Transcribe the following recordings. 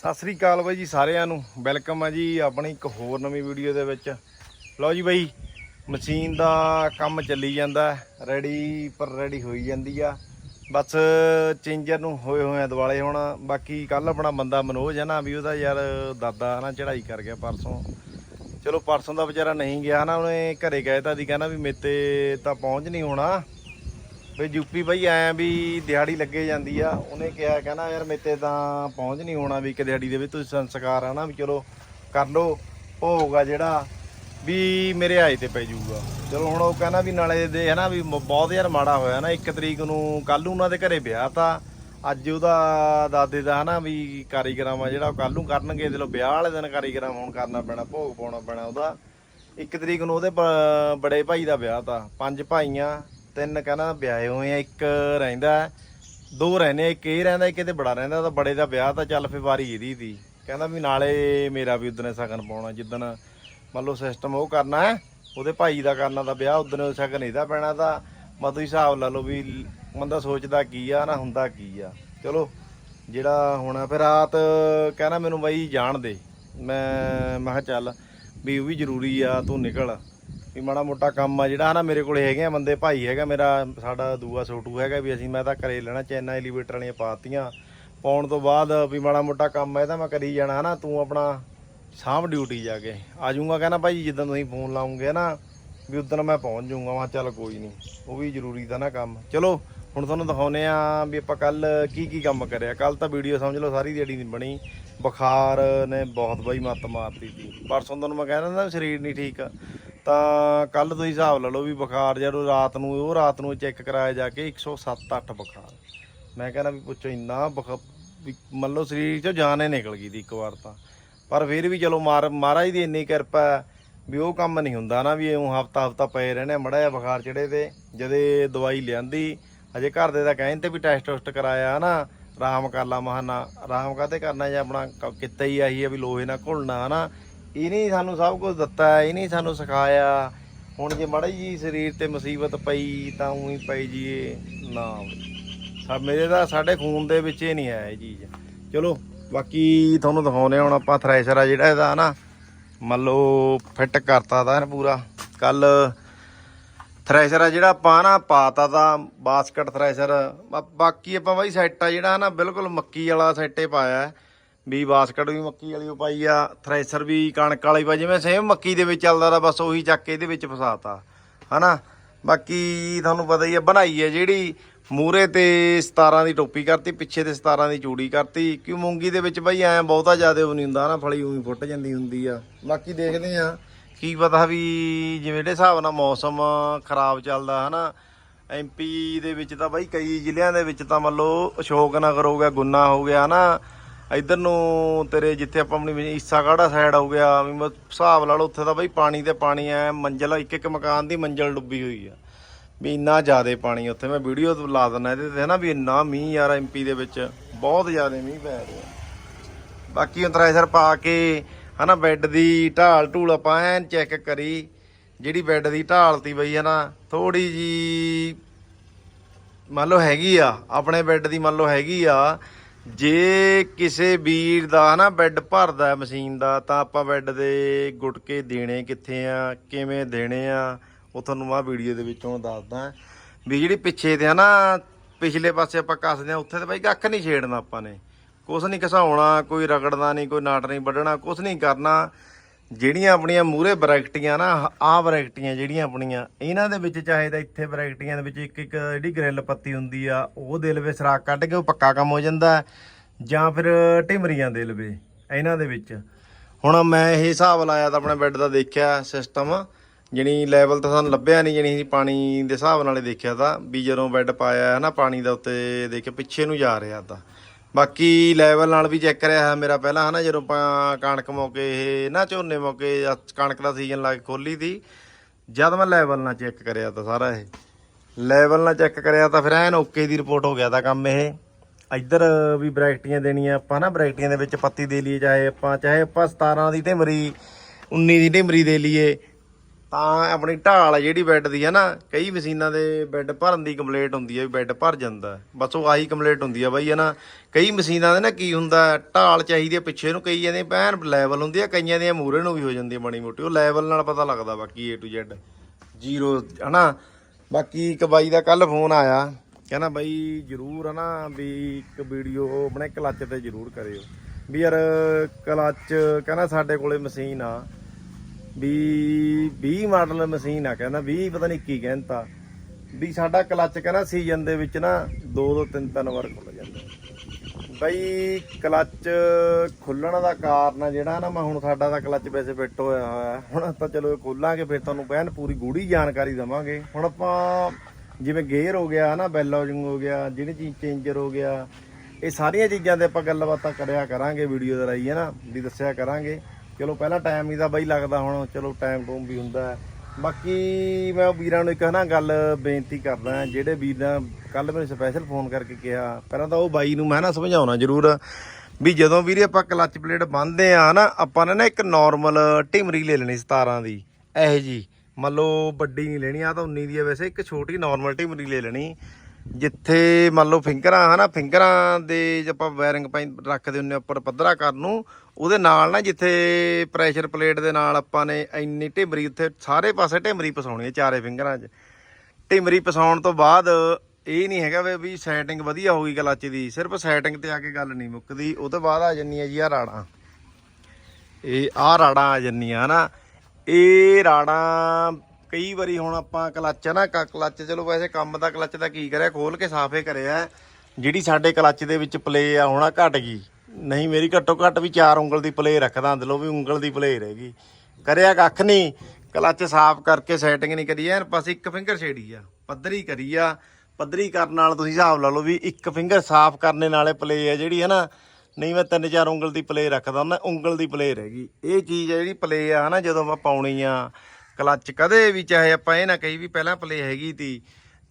ਸਤਿ ਸ੍ਰੀ ਅਕਾਲ ਬਾਈ ਜੀ ਸਾਰਿਆਂ ਨੂੰ। ਵੈਲਕਮ ਆ ਜੀ ਆਪਣੀ ਇੱਕ ਹੋਰ ਨਵੀਂ ਵੀਡੀਓ ਦੇ ਵਿੱਚ। ਲਓ ਜੀ ਬਾਈ, ਮਸ਼ੀਨ ਦਾ ਕੰਮ ਚੱਲੀ ਜਾਂਦਾ, ਰੈਡੀ ਪਰ ਰੈਡੀ ਹੋਈ ਜਾਂਦੀ ਆ। ਬਸ ਚੇਂਜਰ ਨੂੰ ਹੋਏ ਹੋਏ ਆ ਦਿਵਾਲੇ ਹੁਣ। ਬਾਕੀ ਕੱਲ ਆਪਣਾ ਬੰਦਾ ਮਨੋਜ ਹੈ ਨਾ, ਵੀ ਉਹਦਾ ਯਾਰ ਦਾਦਾ ਨਾ ਚੜਾਈ ਕਰ ਗਿਆ ਪਰਸੋਂ। ਚਲੋ ਪਰਸੋਂ ਦਾ ਵਿਚਾਰਾ ਨਹੀਂ ਗਿਆ ਨਾ, ਉਹਨੇ ਘਰੇ ਤਾਂ ਦੀ ਕਹਿੰਦਾ ਵੀ ਮੇਤੇ ਤਾਂ ਪਹੁੰਚ ਨਹੀਂ ਹੋਣਾ। ਵੀ ਯੂਪੀ ਬਈ ਆਇਆ ਵੀ ਦਿਹਾੜੀ ਲੱਗੇ ਜਾਂਦੀ ਆ। ਉਹਨੇ ਕਿਹਾ, ਕਹਿੰਦਾ, ਯਾਰ ਮੇਤੇ ਤਾਂ ਪਹੁੰਚ ਨਹੀਂ ਹੋਣਾ ਵੀ ਇੱਕ ਦਿਹਾੜੀ ਦੇ ਵਿੱਚ। ਤੁਸੀਂ ਸੰਸਕਾਰ ਆ ਨਾ ਵੀ ਚਲੋ ਕਰ ਲੋ ਭੋਗਾ ਜਿਹੜਾ ਵੀ ਮੇਰੇ ਆਏ ਤੇ ਪੈ ਜਾਊਗਾ। ਚਲੋ ਹੁਣ ਉਹ ਕਹਿੰਦਾ ਵੀ ਨਾਲੇ ਦੇ ਹਨਾ ਵੀ ਮ- ਬਹੁਤ ਯਾਰ ਮਾੜਾ ਹੋਇਆ ਨਾ। ਇੱਕ ਤਰੀਕ ਨੂੰ ਕੱਲ ਨੂੰ ਉਹਨਾਂ ਦੇ ਘਰੇ ਵਿਆਹ ਤਾਂ। ਅੱਜ ਉਹਦਾ ਦਾਦੇ ਦਾ ਹਨਾ ਵੀ ਕਾਰੀਗਰਾਂ ਵਾ ਜਿਹੜਾ ਕੱਲ ਨੂੰ ਕਰਨਗੇ। ਚਲੋ ਵਿਆਹ ਵਾਲੇ ਦਿਨ ਕਾਰੀਗਰਾਂ ਹੁਣ ਕਰਨਾ ਪੈਣਾ, ਭੋਗ ਪਾਉਣਾ ਪੈਣਾ ਉਹਦਾ। ਇੱਕ ਤਰੀਕ ਨੂੰ ਉਹਦੇ ਬ- ਬੜੇ ਭਾਈ ਦਾ ਵਿਆਹ ਤਾਂ। ਪੰਜ ਭਾਈਆਂ। ਤਿੰਨ ਕਹਿੰਦਾ ਵਿਆਹੇ ਹੋਏ ਆ, ਇੱਕ ਰਹਿੰਦਾ ਦੋ ਰਹਿੰਦੇ ਇੱਕ ਇਹ ਰਹਿੰਦਾ, ਇੱਕ ਇਹਦੇ ਬੜਾ ਰਹਿੰਦਾ, ਤਾਂ ਬੜੇ ਦਾ ਵਿਆਹ ਤਾਂ ਚੱਲ ਫੇ ਵਾਰੀ ਇਹਦੀ ਦੀ। ਕਹਿੰਦਾ ਵੀ ਨਾਲੇ ਮੇਰਾ ਵੀ ਉਦਨੇ ਸ਼ਗਨ ਪਾਉਣਾ, ਜਿੱਦਣ ਮੰਨ ਲਓ ਸਿਸਟਮ ਉਹ ਕਰਨਾ ਹੈ, ਉਹਦੇ ਭਾਈ ਦਾ ਕਰਨਾ ਤਾਂ ਵਿਆਹ ਉਦਨੇ ਸ਼ਗਨ ਇਹਦਾ ਪੈਣਾ ਤਾਂ ਮਾ ਤੁਸੀਂ ਹਿਸਾਬ ਲਾ ਲਓ ਵੀ ਬੰਦਾ ਸੋਚਦਾ ਕੀ ਆ, ਨਾ ਹੁੰਦਾ ਕੀ ਆ। ਚਲੋ, ਜਿਹੜਾ ਹੋਣਾ ਫਿਰ ਰਾਤ ਕਹਿੰਦਾ ਮੈਨੂੰ ਬਾਈ ਜਾਣ ਦੇ। ਮੈਂ ਮੈਂ ਕਿਹਾ ਚੱਲ ਵੀ ਉਹ ਵੀ ਜ਼ਰੂਰੀ ਆ, ਤੂੰ ਨਿਕਲ। ਵੀ ਮਾੜਾ ਮੋਟਾ ਕੰਮ ਆ ਜਿਹੜਾ ਨਾ ਮੇਰੇ ਕੋਲੇ ਹੈਗੇ ਆ, ਬੰਦੇ ਭਾਈ ਹੈਗਾ ਮੇਰਾ, ਸਾਡਾ ਦੂਆ ਛੋਟੂ ਹੈਗਾ ਵੀ ਅਸੀਂ ਮੈਂ ਤਾਂ ਕਰੇ ਲੈਣਾ, ਚੈਨਾ ਐਲੀਵੇਟਰ ਵਾਲੀਆਂ ਪਾਤੀਆਂ। ਪਾਉਣ ਤੋਂ ਬਾਅਦ ਵੀ ਮਾੜਾ ਮੋਟਾ ਕੰਮ ਹੈ ਤਾਂ ਮੈਂ ਕਰੀ ਜਾਣਾ ਹਨਾ, ਤੂੰ ਆਪਣਾ ਸਾਂਭ ਡਿਊਟੀ ਜਾ ਕੇ। ਆ ਜਾਊਂਗਾ ਕਹਿੰਦਾ ਭਾਈ ਜਿੱਦਾਂ ਤੁਸੀਂ ਫੋਨ ਲਾਉਂਗੇ ਨਾ ਵੀ ਉਦੋਂ ਮੈਂ ਪਹੁੰਚ ਜਾਊਗਾ, ਮੈਂ ਚੱਲ ਕੋਈ ਨਹੀਂ ਉਹ ਵੀ ਜ਼ਰੂਰੀ ਦਾ ਨਾ ਕੰਮ। ਚਲੋ, ਹੁਣ ਤੁਹਾਨੂੰ ਦਿਖਾਉਨੇ ਆ ਵੀ ਆਪਾਂ ਕੱਲ ਕੀ ਕੀ ਕੰਮ ਕਰਿਆ। ਕੱਲ ਤਾਂ ਵੀਡੀਓ ਸਮਝ ਲਓ ਸਾਰੀ ਦਿਹਾੜੀ ਨਹੀਂ ਬਣੀ। ਬੁਖਾਰ ਨੇ ਬਹੁਤ ਬਾਈ ਮੱਤ ਮਾਰਤੀ ਸੀ। ਪਰਸੋਂ ਤੁਹਾਨੂੰ ਮੈਂ ਕਹਿ ਦਿੰਦਾ ਸਰੀਰ ਨਹੀਂ ਠੀਕ। ਤਾਂ ਕੱਲ ਤੁਸੀਂ ਹਿਸਾਬ ਲਾ ਲਓ ਵੀ ਬੁਖਾਰ ਜਦੋਂ ਰਾਤ ਨੂੰ, ਉਹ ਰਾਤ ਨੂੰ ਚੈੱਕ ਕਰਾਇਆ ਜਾ ਕੇ 107 8 ਬੁਖਾਰ। ਮੈਂ ਕਹਿੰਦਾ ਵੀ ਪੁੱਛੋ ਇੰਨਾ ਬੁਖ ਮੰਨ ਲਓ ਸਰੀਰ ਚੋਂ ਜਾਨ ਹੀ ਨਿਕਲ ਗਈ ਦੀ ਇੱਕ ਵਾਰ ਤਾਂ। ਪਰ ਫਿਰ ਵੀ ਚਲੋ ਮਾਰ, ਮਹਾਰਾਜ ਦੀ ਇੰਨੀ ਕਿਰਪਾ ਹੈ ਵੀ ਉਹ ਕੰਮ ਨਹੀਂ ਹੁੰਦਾ ਨਾ ਵੀ ਇਉਂ ਹਫਤਾ ਹਫਤਾ ਪਏ ਰਹਿਣੇ ਮੜਾ ਜਿਹਾ ਬੁਖਾਰ ਚੜੇ ਤੇ ਜਦੇ ਦਵਾਈ ਲਿਆਂਦੀ ਅਜੇ ਘਰ ਦੇ ਤਾਂ ਕਹਿੰਦੇ ਵੀ ਟੈਸਟ ਟੁਸਟ ਕਰਾਇਆ ਨਾ, ਆਰਾਮ ਕਰ ਲਾ ਮਹਾਨਾ, ਆਰਾਮ ਕਾਤੇ ਕਰਨਾ ਜੇ ਆਪਣਾ ਕਿੱਤਾ ਹੀ ਆਹੀ ਹੈ ਵੀ ਲੋਹੇ ਨਾਲ ਘੁਲਣਾ ਹਨਾ। ਇਹਨੇ ਹੀ ਸਾਨੂੰ ਸਭ ਕੁਝ ਦਿੱਤਾ, ਇਹਨੇ ਹੀ ਸਾਨੂੰ ਸਿਖਾਇਆ। ਹੁਣ ਜੇ ਮੜਾ ਜੀ ਸਰੀਰ ਤੇ ਮੁਸੀਬਤ ਪਈ, ਤਾਂ ਉਹੀ ਪਈ ਜੀਏ ਨਾ ਬਈ। ਸਾ ਮੇਰੇ ਦਾ ਸਾਡੇ ਖੂਨ ਦੇ ਵਿੱਚ ਹੀ ਨਹੀਂ ਆਇਆ ਇਹ ਚੀਜ਼। ਚਲੋ, ਬਾਕੀ ਤੁਹਾਨੂੰ ਦਿਖਾਉਨੇ ਹੁਣ ਆਪਾਂ ਥ੍ਰੈਸ਼ਰ ਆ ਜਿਹੜਾ ਇਹਦਾ ਨਾ ਮੰਨ ਲਓ ਫਿੱਟ ਕਰਤਾ ਦਾ ਪੂਰਾ। ਕੱਲ ਥ੍ਰੈਸ਼ਰ ਆ ਜਿਹੜਾ ਆਪਾਂ ਨਾ ਪਾਤਾ ਤਾਂ ਬਾਸਕਟ ਥ੍ਰੈਸ਼ਰ ਬਾਕੀ ਆਪਾਂ ਬਾਈ ਸੈੱਟ ਆ ਜਿਹੜਾ ਨਾ ਬਿਲਕੁਲ ਮੱਕੀ ਵਾਲਾ ਸੈੱਟੇ ਪਾਇਆ। ਵੀ ਬਾਸਕਟ ਵੀ ਮੱਕੀ ਵਾਲੀ ਉਹ ਪਾਈ ਆ, ਥ੍ਰੈਸ਼ਰ ਵੀ ਕਣਕ ਵਾਲੀ ਪਾ ਜਿਵੇਂ ਸੇਮ ਮੱਕੀ ਦੇ ਵਿੱਚ ਚੱਲਦਾ ਦਾ ਬਸ ਉਹੀ ਚੱਕ ਕੇ ਇਹਦੇ ਵਿੱਚ ਫਸਾਤਾ, ਹਨਾ? ਬਾਕੀ ਤੁਹਾਨੂੰ ਪਤਾ ਹੀ ਆ, ਬਣਾਈ ਹੈ ਜਿਹੜੀ ਮੂਰੇ ਤੇ 17 ਦੀ ਟੋਪੀ ਕਰਤੀ, ਪਿੱਛੇ ਤੇ 17 ਦੀ ਚੂੜੀ ਕਰਤੀ, ਕਿਉਂ ਮੂੰਗੀ ਦੇ ਵਿੱਚ ਬਾਈ ਐ ਬਹੁਤਾ ਜ਼ਿਆਦਾ ਉਹ ਨਹੀਂ ਹੁੰਦਾ ਨਾ ਫਲੀ ਉਹੀ ਫੁੱਟ ਜਾਂਦੀ ਹੁੰਦੀ ਆ। ਬਾਕੀ ਦੇਖਦੇ ਆ, ਕੀ ਪਤਾ ਵੀ ਜਿਵੇਂ ਦੇ ਹਿਸਾਬ ਨਾਲ ਮੌਸਮ ਖਰਾਬ ਚੱਲਦਾ, ਹਨਾ? ਐਮਪੀ ਦੇ ਵਿੱਚ ਤਾਂ ਬਾਈ ਕਈ ਜ਼ਿਲ੍ਹਿਆਂ ਦੇ ਵਿੱਚ ਤਾਂ ਮੰਨ ਲਓ ਅਸ਼ੋਕ ਨਗਰ ਹੋ ਗਿਆ, ਗੁੰਨਾ ਹੋ ਗਿਆ ਨਾ ਇਧਰ ਨੂੰ ਤੇਰੇ ਜਿੱਥੇ ਆਪਾਂ ਆਪਣੀ ਈਸਾਗਾੜਾ ਸਾਈਡ ਹੋ ਗਿਆ, ਵੀ ਮੈਂ ਹਿਸਾਬ ਲਾ ਲਓ ਉੱਥੇ ਤਾਂ ਬਈ ਪਾਣੀ ਤੇ ਪਾਣੀ ਐ, ਮੰਜ਼ਲ ਇੱਕ ਇੱਕ ਮਕਾਨ ਦੀ ਮੰਜ਼ਲ ਡੁੱਬੀ ਹੋਈ ਆ। ਵੀ ਇੰਨਾ ਜ਼ਿਆਦਾ ਪਾਣੀ ਉੱਥੇ, ਮੈਂ ਵੀਡੀਓ ਲਾ ਦਿੰਦਾ ਇਹਦੇ ਤੇ ਹੈ ਨਾ ਵੀ ਇੰਨਾ ਮੀਂਹ ਯਾਰ ਐਮਪੀ ਦੇ ਵਿੱਚ, ਬਹੁਤ ਜ਼ਿਆਦਾ ਮੀਂਹ ਪੈ ਰਿਹਾ। ਬਾਕੀ ਹੁਣ ਥ੍ਰੈਸ਼ਰ ਪਾ ਕੇ ਹਨਾ, ਬੈੱਡ ਦੀ ਢਾਲ ਢੂਲ ਆਪਾਂ ਐਨ ਚੈੱਕ ਕਰੀ, ਜਿਹੜੀ ਬੈੱਡ ਦੀ ਢਾਲ ਤੀ ਬਈ ਹਨਾ ਥੋੜੀ ਜੀ ਮੰਨ ਲਓ ਹੈਗੀ ਆ, ਆਪਣੇ ਬੈੱਡ ਦੀ ਮੰਨ ਲਓ ਹੈਗੀ ਆ ਜੇ ਕਿਸੇ ਵੀਰ ਦਾ ਨਾ ਬੈੱਡ ਭਰਦਾ ਮਸ਼ੀਨ ਦਾ, ਤਾਂ ਆਪਾਂ ਬੈੱਡ ਦੇ ਗੁਟਕੇ ਦੇਣੇ ਕਿੱਥੇ ਆ, ਕਿਵੇਂ ਦੇਣੇ ਆ, ਉਹ ਤੁਹਾਨੂੰ ਆ ਵੀਡੀਓ ਦੇ ਵਿੱਚੋਂ ਦੱਸਦਾ ਵੀ ਜਿਹੜੀ ਪਿੱਛੇ ਤੇ ਨਾ, ਪਿਛਲੇ ਪਾਸੇ ਆਪਾਂ ਕੱਸਦੇ ਆ ਉੱਥੇ ਤੇ ਬਾਈ ਕੱਖ ਨਹੀਂ ਛੇੜਨਾ ਆਪਾਂ ਨੇ। ਕੁਛ ਨਹੀਂ ਘਸਾਉਣਾ, ਕੋਈ ਰਗੜਨਾ ਨਹੀਂ, ਕੋਈ ਨਾਟ ਨਹੀਂ ਵੱਢਣਾ, ਕੁਛ ਨਹੀਂ ਕਰਨਾ। ਜਿਹੜੀਆਂ ਆਪਣੀਆਂ ਮੂਹਰੇ ਬਰੈਕਟੀਆਂ ਨਾ, ਆਹ ਬਰੈਕਟੀਆਂ ਜਿਹੜੀਆਂ ਆਪਣੀਆਂ, ਇਹਨਾਂ ਦੇ ਵਿੱਚ ਚਾਹੇ ਤਾਂ ਇੱਥੇ ਬਰੈਕਟੀਆਂ ਦੇ ਵਿੱਚ ਇੱਕ ਇੱਕ ਜਿਹੜੀ ਗ੍ਰਿਲ ਪੱਤੀ ਹੁੰਦੀ ਆ, ਉਹ ਦੇ ਲਵੇ ਸਰਾਕ ਕੱਢ ਕੇ ਉਹ ਪੱਕਾ ਕੰਮ ਹੋ ਜਾਂਦਾ ਜਾਂ ਫਿਰ ਢਿਮਰੀਆਂ ਦੇ ਲਵੇ ਇਹਨਾਂ ਦੇ ਵਿੱਚ। ਹੁਣ ਮੈਂ ਇਹ ਹਿਸਾਬ ਲਾਇਆ ਤਾਂ ਆਪਣੇ ਬੈੱਡ ਦਾ ਦੇਖਿਆ ਸਿਸਟਮ ਜਣੀ ਲੈਵਲ ਤਾਂ ਸਾਨੂੰ ਲੱਭਿਆ ਨਹੀਂ, ਜਣੀ ਪਾਣੀ ਦੇ ਹਿਸਾਬ ਨਾਲ ਦੇਖਿਆ ਤਾਂ, ਵੀ ਜਦੋਂ ਬੈੱਡ ਪਾਇਆ ਹੈ ਨਾ, ਪਾਣੀ ਦਾ ਉੱਤੇ ਦੇਖਿਆ ਪਿੱਛੇ ਨੂੰ ਜਾ ਰਿਹਾ ਤਾਂ। ਬਾਕੀ ਲੈਵਲ ਨਾਲ ਵੀ ਚੈੱਕ ਕਰਿਆ ਹੈ ਮੇਰਾ ਪਹਿਲਾਂ ਹਨਾ, ਜਦੋਂ ਆਪਾਂ ਕਣਕ ਮੌਕੇ ਇਹ, ਨਾ ਝੋਨੇ ਮੌਕੇ ਕਣਕ ਦਾ ਸੀਜ਼ਨ ਲਾ ਕੇ ਖੋਲੀ ਤੀ ਜਦ ਮੈਂ ਲੈਵਲ ਨਾਲ ਚੈੱਕ ਕਰਿਆ ਤਾਂ ਸਾਰਾ ਇਹ। ਲੈਵਲ ਨਾਲ ਚੈੱਕ ਕਰਿਆ ਤਾਂ ਫਿਰ ਐਨ ਓਕੇ ਦੀ ਰਿਪੋਰਟ ਹੋ ਗਿਆ ਤਾਂ ਕੰਮ ਇਹ। ਇੱਧਰ ਵੀ ਬ੍ਰੈਕਟੀਆਂ ਦੇਣੀਆਂ ਆਪਾਂ ਨਾ ਬ੍ਰੈਕਟੀਆਂ ਦੇ ਵਿੱਚ ਪੱਤੀ ਦੇ ਲਈਏ, ਚਾਹੇ ਆਪਾਂ ਚਾਹੇ ਆਪਾਂ 17 ਦੀ ਢਿਮਰੀ 19 ਦੀ ਢਿਮਰੀ ਦੇ ਲਈਏ। ਤਾਂ ਆਪਣੀ ਢਾਲ ਆ ਜਿਹੜੀ ਬੈੱਡ ਦੀ ਹੈ ਨਾ, ਕਈ ਮਸ਼ੀਨਾਂ ਦੇ ਬੈੱਡ ਭਰਨ ਦੀ ਕੰਪਲੀਟ ਹੁੰਦੀ ਹੈ ਵੀ ਬੈੱਡ ਭਰ ਜਾਂਦਾ ਬਸ ਉਹ ਆਹੀ ਕੰਪਲੀਟ ਹੁੰਦੀ ਆ ਬਾਈ, ਹੈ ਨਾ। ਕਈ ਮਸ਼ੀਨਾਂ ਦੇ ਨਾ ਕੀ ਹੁੰਦਾ, ਢਾਲ ਚਾਹੀਦੀ ਹੈ ਪਿੱਛੇ ਨੂੰ ਕਈ ਜਾਂਦੇ ਪੈਨ ਲੈਵਲ ਹੁੰਦੀ ਆ, ਕਈਆਂ ਦੀਆਂ ਮੂਰੇ ਨੂੰ ਵੀ ਹੋ ਜਾਂਦੀ ਹੈ ਬਣੀ ਮੋਟੀ। ਉਹ ਲੈਵਲ ਨਾਲ ਪਤਾ ਲੱਗਦਾ ਬਾਕੀ A to Z ਜ਼ੀਰੋ ਹਨਾ ਬਾਕੀ ਇੱਕ ਬਾਈ ਦਾ ਕੱਲ ਫੋਨ ਆਇਆ, ਕਹਿੰਦਾ ਬਾਈ ਜਰੂਰ ਹਨਾ ਵੀ ਇੱਕ ਵੀਡੀਓ ਆਪਣੇ ਕਲੱਚ ਤੇ ਜਰੂਰ ਕਰਿਓ। ਵੀ ਯਾਰ ਕਲੱਚ ਕਹਿੰਦਾ ਸਾਡੇ ਕੋਲੇ ਮਸ਼ੀਨ ਆ। ਵੀ 20 ਮਾਡਲ ਮਸ਼ੀਨ ਆ ਕਹਿੰਦਾ 20 ਪਤਾ ਨਹੀਂ ਕੀ ਕਹਿੰਦਾ। ਵੀ ਸਾਡਾ ਕਲੱਚ ਕਹਿੰਦਾ ਸੀਜ਼ਨ ਦੇ ਵਿੱਚ ਨਾ ਦੋ ਦੋ ਤਿੰਨ ਤਿੰਨ ਵਾਰ ਖੁੱਲ ਜਾਂਦਾ। ਬਈ ਕਲੱਚ ਖੁੱਲਣ ਦਾ ਕਾਰਨ ਆ ਜਿਹੜਾ ਨਾ, ਮੈਂ ਹੁਣ ਸਾਡਾ ਤਾਂ ਕਲੱਚ ਵੈਸੇ ਫਿੱਟ ਹੋਇਆ ਹੋਇਆ। ਹੁਣ ਤਾਂ ਚਲੋ ਇਹ ਖੋਲਾਂਗੇ, ਫਿਰ ਤੁਹਾਨੂੰ ਬਹਿਨ ਪੂਰੀ ਗੂੜੀ ਜਾਣਕਾਰੀ ਦਵਾਂਗੇ। ਹੁਣ ਆਪਾਂ ਜਿਵੇਂ ਗੇਅਰ ਹੋ ਗਿਆ ਨਾ ਬੈਲ ਹਾਊਸਿੰਗ ਹੋ ਗਿਆ, ਜਿਹੜੀ ਚੀਜ਼ ਚੇਂਜਰ ਹੋ ਗਿਆ, ਇਹ ਸਾਰੀਆਂ ਚੀਜ਼ਾਂ ਦੇ ਆਪਾਂ ਗੱਲਬਾਤਾਂ ਕਰਿਆ ਕਰਾਂਗੇ, ਵੀਡੀਓ ਦੇ ਰਾਹੀਂ ਹੈ ਨਾ ਵੀ ਦੱਸਿਆ ਕਰਾਂਗੇ। ਚਲੋ ਪਹਿਲਾਂ ਟਾਈਮ ਹੀ ਤਾਂ ਬਾਈ ਲੱਗਦਾ ਹੁਣ, ਚਲੋ ਟਾਈਮ ਟੂਮ ਵੀ ਹੁੰਦਾ ਬਾਕੀ ਮੈਂ ਵੀਰਾਂ ਨੂੰ ਇੱਕ ਨਾ ਗੱਲ ਬੇਨਤੀ ਕਰਦਾ ਜਿਹੜੇ ਵੀਰਾਂ ਕੱਲ ਮੈਨੂੰ ਸਪੈਸ਼ਲ ਫੋਨ ਕਰਕੇ ਕਿਹਾ, ਪਹਿਲਾਂ ਤਾਂ ਉਹ ਬਾਈ ਨੂੰ ਮੈਂ ਨਾ ਸਮਝਾਉਣਾ ਜ਼ਰੂਰ ਵੀ ਜਦੋਂ ਵੀਰੇ ਆਪਾਂ ਕਲੱਚ ਪਲੇਟ ਬੰਨਦੇ ਆ ਨਾ, ਆਪਾਂ ਨੇ ਨਾ ਇੱਕ ਨਾਰਮਲ ਢਿਮਰੀ ਲੈ ਲੈਣੀ 17 ਦੀ, ਇਹੋ ਜੀ ਮੰਨ ਲਓ ਵੱਡੀ ਨਹੀਂ ਲੈਣੀ ਆ ਤਾਂ 19 ਦੀ ਹੈ ਵੈਸੇ, ਇੱਕ ਛੋਟੀ ਨਾਰਮਲ ਟਿਮਰੀ ਲੈ ਲੈਣੀ। ਜਿੱਥੇ ਮੰਨ ਲਓ ਫਿੰਗਰਾਂ, ਹਨਾ, ਫਿੰਗਰਾਂ ਦੇ ਜੇ ਆਪਾਂ ਵਾਇਰਿੰਗ ਪਾਈ ਰੱਖਦੇ ਹੁੰਨੇ ਉੱਪਰ ਪੱਧਰਾ ਕਰਨ ਨੂੰ, ਉਹਦੇ ਨਾਲ ਨਾ ਜਿੱਥੇ ਪ੍ਰੈਸ਼ਰ ਪਲੇਟ ਦੇ ਨਾਲ ਆਪਾਂ ਨੇ ਇੰਨੀ ਢਿਮਰੀ ਉੱਥੇ ਸਾਰੇ ਪਾਸੇ ਢਿਮਰੀ ਪਸਾਉਣੀ ਹੈ ਚਾਰੇ ਫਿੰਗਰਾਂ 'ਚ। ਢਿਮਰੀ ਪਸਾਉਣ ਤੋਂ ਬਾਅਦ ਇਹ ਨਹੀਂ ਹੈਗਾ ਵੀ- ਸੈਟਿੰਗ ਵਧੀਆ ਹੋ ਗਈ ਕਲੱਚ ਦੀ, ਸਿਰਫ ਸੈਟਿੰਗ ਤੇ ਆ ਕੇ ਗੱਲ ਨਹੀਂ ਮੁੱਕਦੀ, ਉਹ ਤੋਂ ਬਾਅਦ ਆ ਜੰਨੀ ਹੈ ਜੀ ਆ ਰਾੜਾਂ। ਇਹ ਆ ਰਾੜਾਂ ਆ ਜੰਨੀਆਂ ਨਾ ਇਹ ਰਾੜਾਂ ਕਈ ਵਾਰੀ ਹੁਣ ਆਪਾਂ ਕਲੱਚ ਹੈ ਨਾ, ਕ- ਕਲੱਚ ਚਲੋ ਵੈਸੇ ਕੰਮ ਦਾ, ਕਲੱਚ ਦਾ ਕੀ ਕਰਿਆ ਖੋਲ ਕੇ ਸਾਫੇ ਕਰਿਆ ਜਿਹੜੀ ਸਾਡੇ ਕਲੱਚ ਦੇ ਵਿੱਚ ਪਲੇ ਆ, ਹੋਣਾ ਘਟ ਗਈ। ਨਹੀਂ, ਮੇਰੀ ਘੱਟੋ ਘੱਟ ਵੀ ਚਾਰ ਉਂਗਲ ਦੀ ਪਲੇ ਰੱਖਦਾ, ਅੰਦਰੋਂ ਵੀ ਉਂਗਲ ਦੀ ਪਲੇ ਰਹਿ ਗਈ। ਕਰਿਆ ਕੱਖ ਨਹੀਂ। ਕਲੱਚ ਸਾਫ਼ ਕਰਕੇ ਸੈਟਿੰਗ ਨਹੀਂ ਕਰੀ, ਐਨ ਬਸ ਇੱਕ ਫਿੰਗਰ ਛੇੜੀ ਆ। ਪੱਧਰੀ ਕਰੀ ਆ। ਪੱਧਰੀ ਕਰਨ ਨਾਲ ਤੁਸੀਂ ਹਿਸਾਬ ਲਾ ਲਓ ਵੀ ਇੱਕ ਫਿੰਗਰ ਸਾਫ਼ ਕਰਨੇ ਨਾਲੇ ਪਲੇ ਆ, ਜਿਹੜੀ ਹੈ ਨਾ, ਨਹੀਂ ਮੈਂ ਤਿੰਨ ਚਾਰ ਉਂਗਲ ਦੀ ਪਲੇ ਰੱਖਦਾ ਹੁੰਦਾ ਉਂਗਲ ਦੀ ਪਲੇ ਰਹਿ ਗਈ। ਇਹ ਚੀਜ਼ ਆ ਜਿਹੜੀ ਪਲੇ ਆ ਨਾ, ਜਦੋਂ ਆਪਾਂ ਪਾਉਣੀ ਆ ਕਲੱਚ ਕਦੇ ਵੀ, ਚਾਹੇ ਆਪਾਂ ਇਹ ਨਾ ਕਹੀ ਵੀ ਪਹਿਲਾਂ ਪਲੇ ਹੈਗੀ ਤੀ,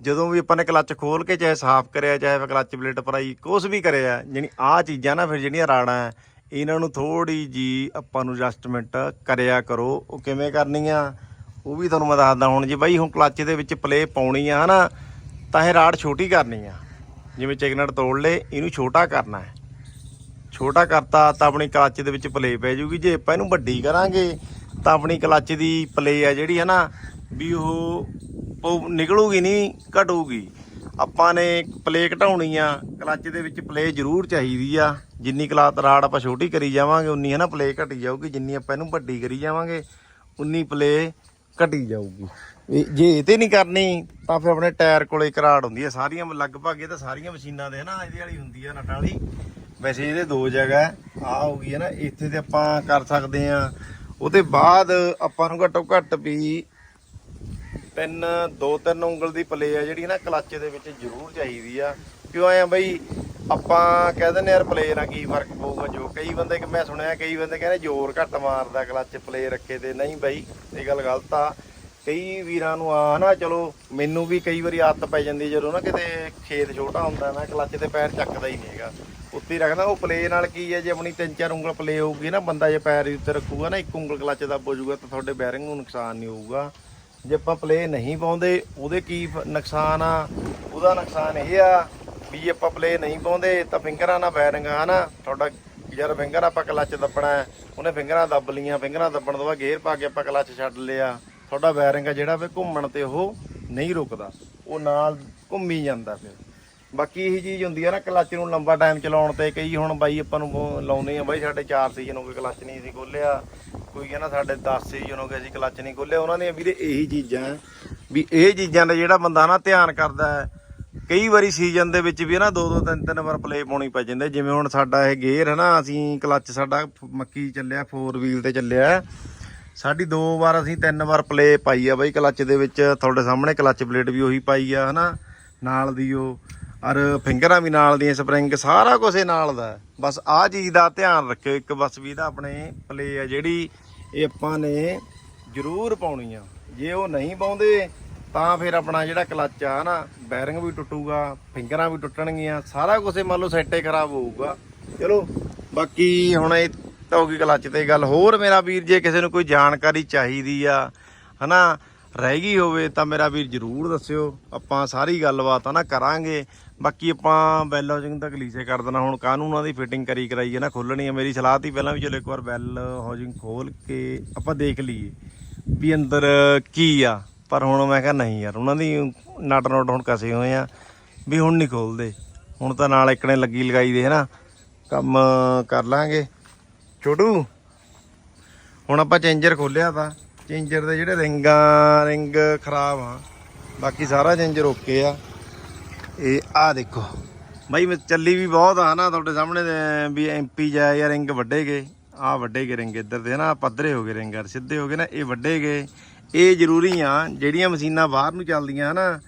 ਜਦੋਂ ਵੀ ਆਪਾਂ ਨੇ ਕਲੱਚ ਖੋਲ ਕੇ ਚਾਹੇ ਸਾਫ਼ ਕਰਿਆ, ਚਾਹੇ ਕਲੱਚ ਪਲੇਟ ਭਰਾਈ ਕੁਛ ਵੀ ਕਰਿਆ ਜਾਨੀ ਆਹ ਚੀਜ਼ਾਂ ਨਾ ਫਿਰ ਜਿਹੜੀਆਂ ਰਾੜਾਂ, ਇਹਨਾਂ ਨੂੰ ਥੋੜੀ ਜੀ ਆਪਾਂ ਨੂੰ ਐਡਜਸਟਮੈਂਟ ਕਰਿਆ ਕਰੋ। ਉਹ ਕਿਵੇਂ ਕਰਨੀ ਆ ਉਹ ਵੀ ਤੁਹਾਨੂੰ ਮੈਂ ਦੱਸਦਾ ਹੁਣ ਜੇ, ਬਾਈ ਹੁਣ ਕਲੱਚ ਦੇ ਵਿੱਚ ਪਲੇ ਪਾਉਣੀ ਆ, ਹਨਾ? ਤਾਂ ਇਹ ਰਾੜ ਛੋਟੀ ਕਰਨੀ ਆ। ਜਿਵੇਂ ਚੈਗਨਟ ਤੋੜ ਲੇ ਇਹਨੂੰ ਛੋਟਾ ਕਰਨਾ ਹੈ। ਛੋਟਾ ਕਰਤਾ ਤਾਂ ਆਪਣੀ ਕਲੱਚ ਦੇ ਵਿੱਚ ਪਲੇ ਪੈ ਜੂਗੀ। ਜੇ ਆਪਾਂ ਇਹਨੂੰ ਵੱਡੀ ਕਰਾਂਗੇ ਤਾਂ ਆਪਣੀ ਕਲੱਚ ਦੀ ਪਲੇ ਆ ਜਿਹੜੀ ਹੈ ਨਾ, ਵੀ ਉਹ ਨਿਕਲੂਗੀ ਨਹੀਂ, ਘਟੂਗੀ। ਆਪਾਂ ਨੇ ਪਲੇ ਘਟਾਉਣੀ ਆ, ਕਲੱਚ ਦੇ ਵਿੱਚ ਪਲੇ ਜ਼ਰੂਰ ਚਾਹੀਦੀ ਆ। ਜਿੰਨੀ ਕਲਾਤ ਰਾੜ ਆਪਾਂ ਛੋਟੀ ਕਰੀ ਜਾਵਾਂਗੇ, ਉਨੀ ਹੈ ਨਾ ਪਲੇ ਘਟੀ ਜਾਊਗੀ। ਜਿੰਨੀ ਆਪਾਂ ਇਹਨੂੰ ਵੱਡੀ ਕਰੀ ਜਾਵਾਂਗੇ, ਉਨੀ ਪਲੇ ਘਟੀ ਜਾਊਗੀ। ਵੀ ਜੇ ਇਹ ਤੇ ਨਹੀਂ ਕਰਨੀ, ਤਾਂ ਫਿਰ ਆਪਣੇ ਟਾਇਰ ਕੋਲੇ ਇੱਕ ਰਾੜ ਹੁੰਦੀ ਹੈ ਸਾਰੀਆਂ ਲਗਭਗ ਇਹ ਤਾਂ ਸਾਰੀਆਂ ਮਸ਼ੀਨਾਂ ਦੇ ਨਾ, ਇਹਦੇ ਵਾਲੀ ਹੁੰਦੀ ਆ ਨਟ ਵਾਲੀ ਵੈਸੇ ਇਹਦੇ ਦੋ ਜਗ੍ਹਾ ਆ ਹੋ ਗਈ ਹੈ ਨਾ, ਇੱਥੇ ਤੇ ਆਪਾਂ ਕਰ ਸਕਦੇ ਆ ਉਹਦੇ ਬਾਅਦ ਆਪਾਂ ਨੂੰ ਘੱਟੋ ਘੱਟ ਵੀ ਤਿੰਨ, ਦੋ, ਤਿੰਨ ਉਂਗਲ ਦੀ ਪਲੇ ਆ ਜਿਹੜੀ ਨਾ ਕਲੱਚ ਦੇ ਵਿੱਚ ਜ਼ਰੂਰ ਚਾਹੀਦੀ ਆ। ਕਿਉਂ ਆਇਆ ਬਈ ਆਪਾਂ ਕਹਿ ਦਿੰਦੇ ਯਾਰ ਪਲੇ ਨਾਲ ਕੀ ਫ਼ਰਕ ਪਊਗਾ ਜੋ। ਕਈ ਬੰਦੇ ਕਿ ਮੈਂ ਸੁਣਿਆ, ਕਈ ਬੰਦੇ ਕਹਿੰਦੇ ਜ਼ੋਰ ਘੱਟ ਮਾਰਦਾ ਕਲੱਚ ਪਲੇ ਰੱਖੇ ਤੇ। ਨਹੀਂ ਬਈ, ਇਹ ਗੱਲ ਗਲਤ ਆ। ਕਈ ਵੀਰਾਂ ਨੂੰ ਆ ਨਾ, ਚਲੋ ਮੈਨੂੰ ਵੀ ਕਈ ਵਾਰੀ ਆਦਤ ਪੈ ਜਾਂਦੀ ਜਦੋਂ ਨਾ ਕਿਤੇ ਖੇਤ ਛੋਟਾ ਹੁੰਦਾ ਨਾ ਕਲੱਚ ਤੇ ਪੈਰ ਚੱਕਦਾ ਹੀ ਨਹੀਂ ਹੈਗਾ। ਉੱਤੇ ਰੱਖਦਾ, ਉਹ ਪਲੇ ਨਾਲ ਕੀ ਹੈ, ਜੇ ਆਪਣੀ ਤਿੰਨ ਚਾਰ ਉਂਗਲ ਪਲੇ ਹੋਊਗੀ ਨਾ, ਬੰਦਾ ਜੇ ਪੈਰ ਦੇ ਉੱਤੇ ਰੱਖੂਗਾ ਨਾ, ਇੱਕ ਉਂਗਲ ਕਲੱਚ ਦਾ ਜਾਊਗਾ, ਤਾਂ ਤੁਹਾਡੇ ਬੈਰਿੰਗ ਨੂੰ ਨੁਕਸਾਨ ਨਹੀਂ ਹੋਊਗਾ। ਜੇ ਆਪਾਂ ਪਲੇ ਨਹੀਂ ਪਾਉਂਦੇ, ਉਹਦੇ ਕੀ ਫ- ਨੁਕਸਾਨ ਆ? ਉਹਦਾ ਨੁਕਸਾਨ ਇਹ ਆ ਵੀ ਜੇ ਆਪਾਂ ਪਲੇ ਨਹੀਂ ਪਾਉਂਦੇ, ਤਾਂ ਫਿੰਗਰਾਂ ਨਾਲ ਬੈਰਿੰਗ ਆ ਨਾ ਤੁਹਾਡਾ ਯਾਰ ਫਿੰਗਰ ਆਪਾਂ ਕਲੱਚ ਦੱਬਣਾ ਉਹਨੇ ਫਿੰਗਰਾਂ ਦੱਬ ਲੀਆਂ ਫਿੰਗਰਾਂ ਦੱਬਣ ਤੋਂ ਬਾਅਦ ਗੇਅਰ ਪਾ ਕੇ ਆਪਾਂ ਕਲੱਚ ਛੱਡ ਲਿਆ। ਤੁਹਾਡਾ ਬੈਰਿੰਗ ਆ ਜਿਹੜਾ ਵੀ ਘੁੰਮਣ ਤੇ ਉਹ ਨਹੀਂ ਰੁਕਦਾ, ਉਹ ਨਾਲ ਘੁੰਮੀ ਜਾਂਦਾ ਫਿਰ। ਬਾਕੀ ਇਹੀ ਚੀਜ਼ ਹੁੰਦੀ ਆ ਨਾ ਕਲੱਚ ਨੂੰ ਲੰਬਾ ਟਾਈਮ ਚਲਾਉਣ ਤੇ ਕਈ ਹੁਣ ਬਾਈ ਆਪਾਂ ਨੂੰ ਉਹ ਲਾਉਂਦੇ ਆ ਬਾਈ, ਸਾਡੇ 4 ਸੀਜ਼ਨ ਹੋ ਗਏ ਕਲੱਚ ਨਹੀਂ ਸੀ ਖੋਲਿਆ ਕੋਈ ਕਹਿੰਦਾ ਸਾਡੇ 10 ਸੀਜ਼ਨ ਹੋ ਗਏ ਅਸੀਂ ਕਲੱਚ ਨਹੀਂ ਖੋਲਿਆ ਉਹਨਾਂ ਨੇ ਵੀਰੇ ਇਹੀ ਚੀਜ਼ਾਂ ਵੀ ਇਹ ਚੀਜ਼ਾਂ ਦਾ ਜਿਹੜਾ ਬੰਦਾ ਨਾ ਧਿਆਨ ਕਰਦਾ ਹੈ, ਕਈ ਵਾਰੀ ਸੀਜ਼ਨ ਦੇ ਵਿੱਚ ਵੀ ਨਾ ਦੋ ਦੋ ਤਿੰਨ ਤਿੰਨ ਵਾਰ ਪਲੇ ਪਾਉਣੀ ਪੈ ਜਾਂਦੇ ਜਿਵੇਂ ਹੁਣ ਸਾਡਾ ਇਹ ਗੇਅਰ ਹੈ ਨਾ, ਅਸੀਂ ਕਲੱਚ ਸਾਡਾ ਮੱਕੀ ਚੱਲਿਆ 4 ਵੀਲ ਤੇ ਚੱਲਿਆ ਸਾਡੀ ਦੋ ਵਾਰ ਅਸੀਂ ਤਿੰਨ ਵਾਰ ਪਲੇ ਪਾਈ ਆ ਬਾਈ ਕਲੱਚ ਦੇ ਵਿੱਚ। ਤੁਹਾਡੇ ਸਾਹਮਣੇ ਕਲੱਚ ਪਲੇਟ ਵੀ ਉਹੀ ਪਾਈ ਆ, ਹਨਾ? ਨਾਲ ਦੀ ਉਹ ਔਰ ਫਿੰਗਰਾਂ ਵੀ ਨਾਲ ਦੀਆਂ, ਸਪਰਿੰਗ ਸਾਰਾ ਕੁਝ ਨਾਲ ਦਾ ਬਸ ਆਹ ਚੀਜ਼ ਦਾ ਧਿਆਨ ਰੱਖਿਓ, ਇੱਕ ਬਸ ਵੀ ਇਹਦਾ ਆਪਣੇ ਪਲੇ ਆ ਜਿਹੜੀ ਇਹ ਆਪਾਂ ਨੇ ਜ਼ਰੂਰ ਪਾਉਣੀ ਆ। ਜੇ ਉਹ ਨਹੀਂ ਪਾਉਂਦੇ, ਤਾਂ ਫਿਰ ਆਪਣਾ ਜਿਹੜਾ ਕਲੱਚ ਆ ਨਾ, ਬੈਰਿੰਗ ਵੀ ਟੁੱਟੂਗਾ, ਫਿੰਗਰਾਂ ਵੀ ਟੁੱਟਣਗੀਆਂ, ਸਾਰਾ ਕੁਝ ਮੰਨ ਲਓ ਸੈੱਟੇ ਖਰਾਬ ਹੋਊਗਾ। ਚਲੋ, ਬਾਕੀ ਹੁਣ ਇਹ ਤਾਂ ਹੋ ਗਈ ਕਲੱਚ ਤੇ ਗੱਲ। ਹੋਰ ਮੇਰਾ ਵੀਰ, ਜੇ ਕਿਸੇ ਨੂੰ ਕੋਈ ਜਾਣਕਾਰੀ ਚਾਹੀਦੀ ਆ, ਹਨਾ ਰਹਿ ਗਈ ਹੋਵੇ ਤਾਂ ਮੇਰਾ ਵੀਰ ਜਰੂਰ ਦੱਸਿਓ। ਆਪਾਂ ਸਾਰੀ ਗੱਲਬਾਤ ਆ ਨਾ ਕਰਾਂਗੇ। ਬਾਕੀ ਆਪਾਂ ਬੈਲ ਹਾਊਸਿੰਗ ਤੱਕ ਲੀਸੇ ਕਰ ਦੇਣਾ। ਹੁਣ ਕਾਨੂੰਨਾਂ ਦੀ ਫਿਟਿੰਗ ਕਰੀ ਕਰਾਈ ਹੈ ਨਾ ਖੋਲਣੀ ਹੈ ਮੇਰੀ ਸਲਾਹ ਤੀ ਪਹਿਲਾਂ ਵੀ ਚਲੋ ਇੱਕ ਵਾਰ ਬੈਲ ਹਾਊਸਿੰਗ ਖੋਲ ਕੇ ਆਪਾਂ ਦੇਖ ਲਈਏ ਵੀ ਅੰਦਰ ਕੀ ਆ। ਪਰ ਹੁਣ ਮੈਂ ਕਿਹਾ ਨਹੀਂ ਯਾਰ, ਉਹਨਾਂ ਦੀ ਨਟ ਨੋਟ ਹੁਣ ਕਸੇ ਹੋਏ ਆ ਵੀ ਹੁਣ ਨਹੀਂ ਖੋਲਦੇ ਹੁਣ ਤਾਂ ਨਾਲ ਇੱਕ ਨੇ ਲੱਗੀ ਲਗਾਈ ਦੇ ਹਨਾ। ਕੰਮ ਕਰ ਲਾਂਗੇ। ਛੋਟੂ, ਹੁਣ ਆਪਾਂ ਚੇਂਜਰ ਖੋਲਿਆ ਤਾਂ ਚੇਂਜਰ ਦੇ ਜਿਹੜੇ ਰਿੰਗਾਂ, ਰਿੰਗ ਖਰਾਬ ਆ। ਬਾਕੀ ਸਾਰਾ ਚੇਂਜਰ ਓਕੇ ਆ। ਇਹ ਆ ਦੇਖੋ। ਬਾਈ, ਮੈਂ ਚੱਲੀ ਵੀ ਬਹੁਤ ਆ ਨਾ ਤੁਹਾਡੇ ਸਾਹਮਣੇ ਵੀ ਐਮਪੀ ਜਾਏ ਜਾਂ ਰਿੰਗ ਵੱਡੇ ਗਏ। ਆ ਵੱਡੇ ਗਏ ਰਿੰਗ ਇੱਧਰ ਦੇ ਨਾ ਪੱਧਰੇ ਹੋ ਗਏ ਰਿੰਗ ਯਾਰ ਸਿੱਧੇ ਹੋ ਗਏ ਨਾ, ਇਹ ਵੱਡੇ ਗਏ। ਇਹ ਜ਼ਰੂਰੀ ਆ, ਜਿਹੜੀਆਂ ਮਸ਼ੀਨਾਂ ਬਾਹਰ ਨੂੰ ਚੱਲਦੀਆਂ ਨਾ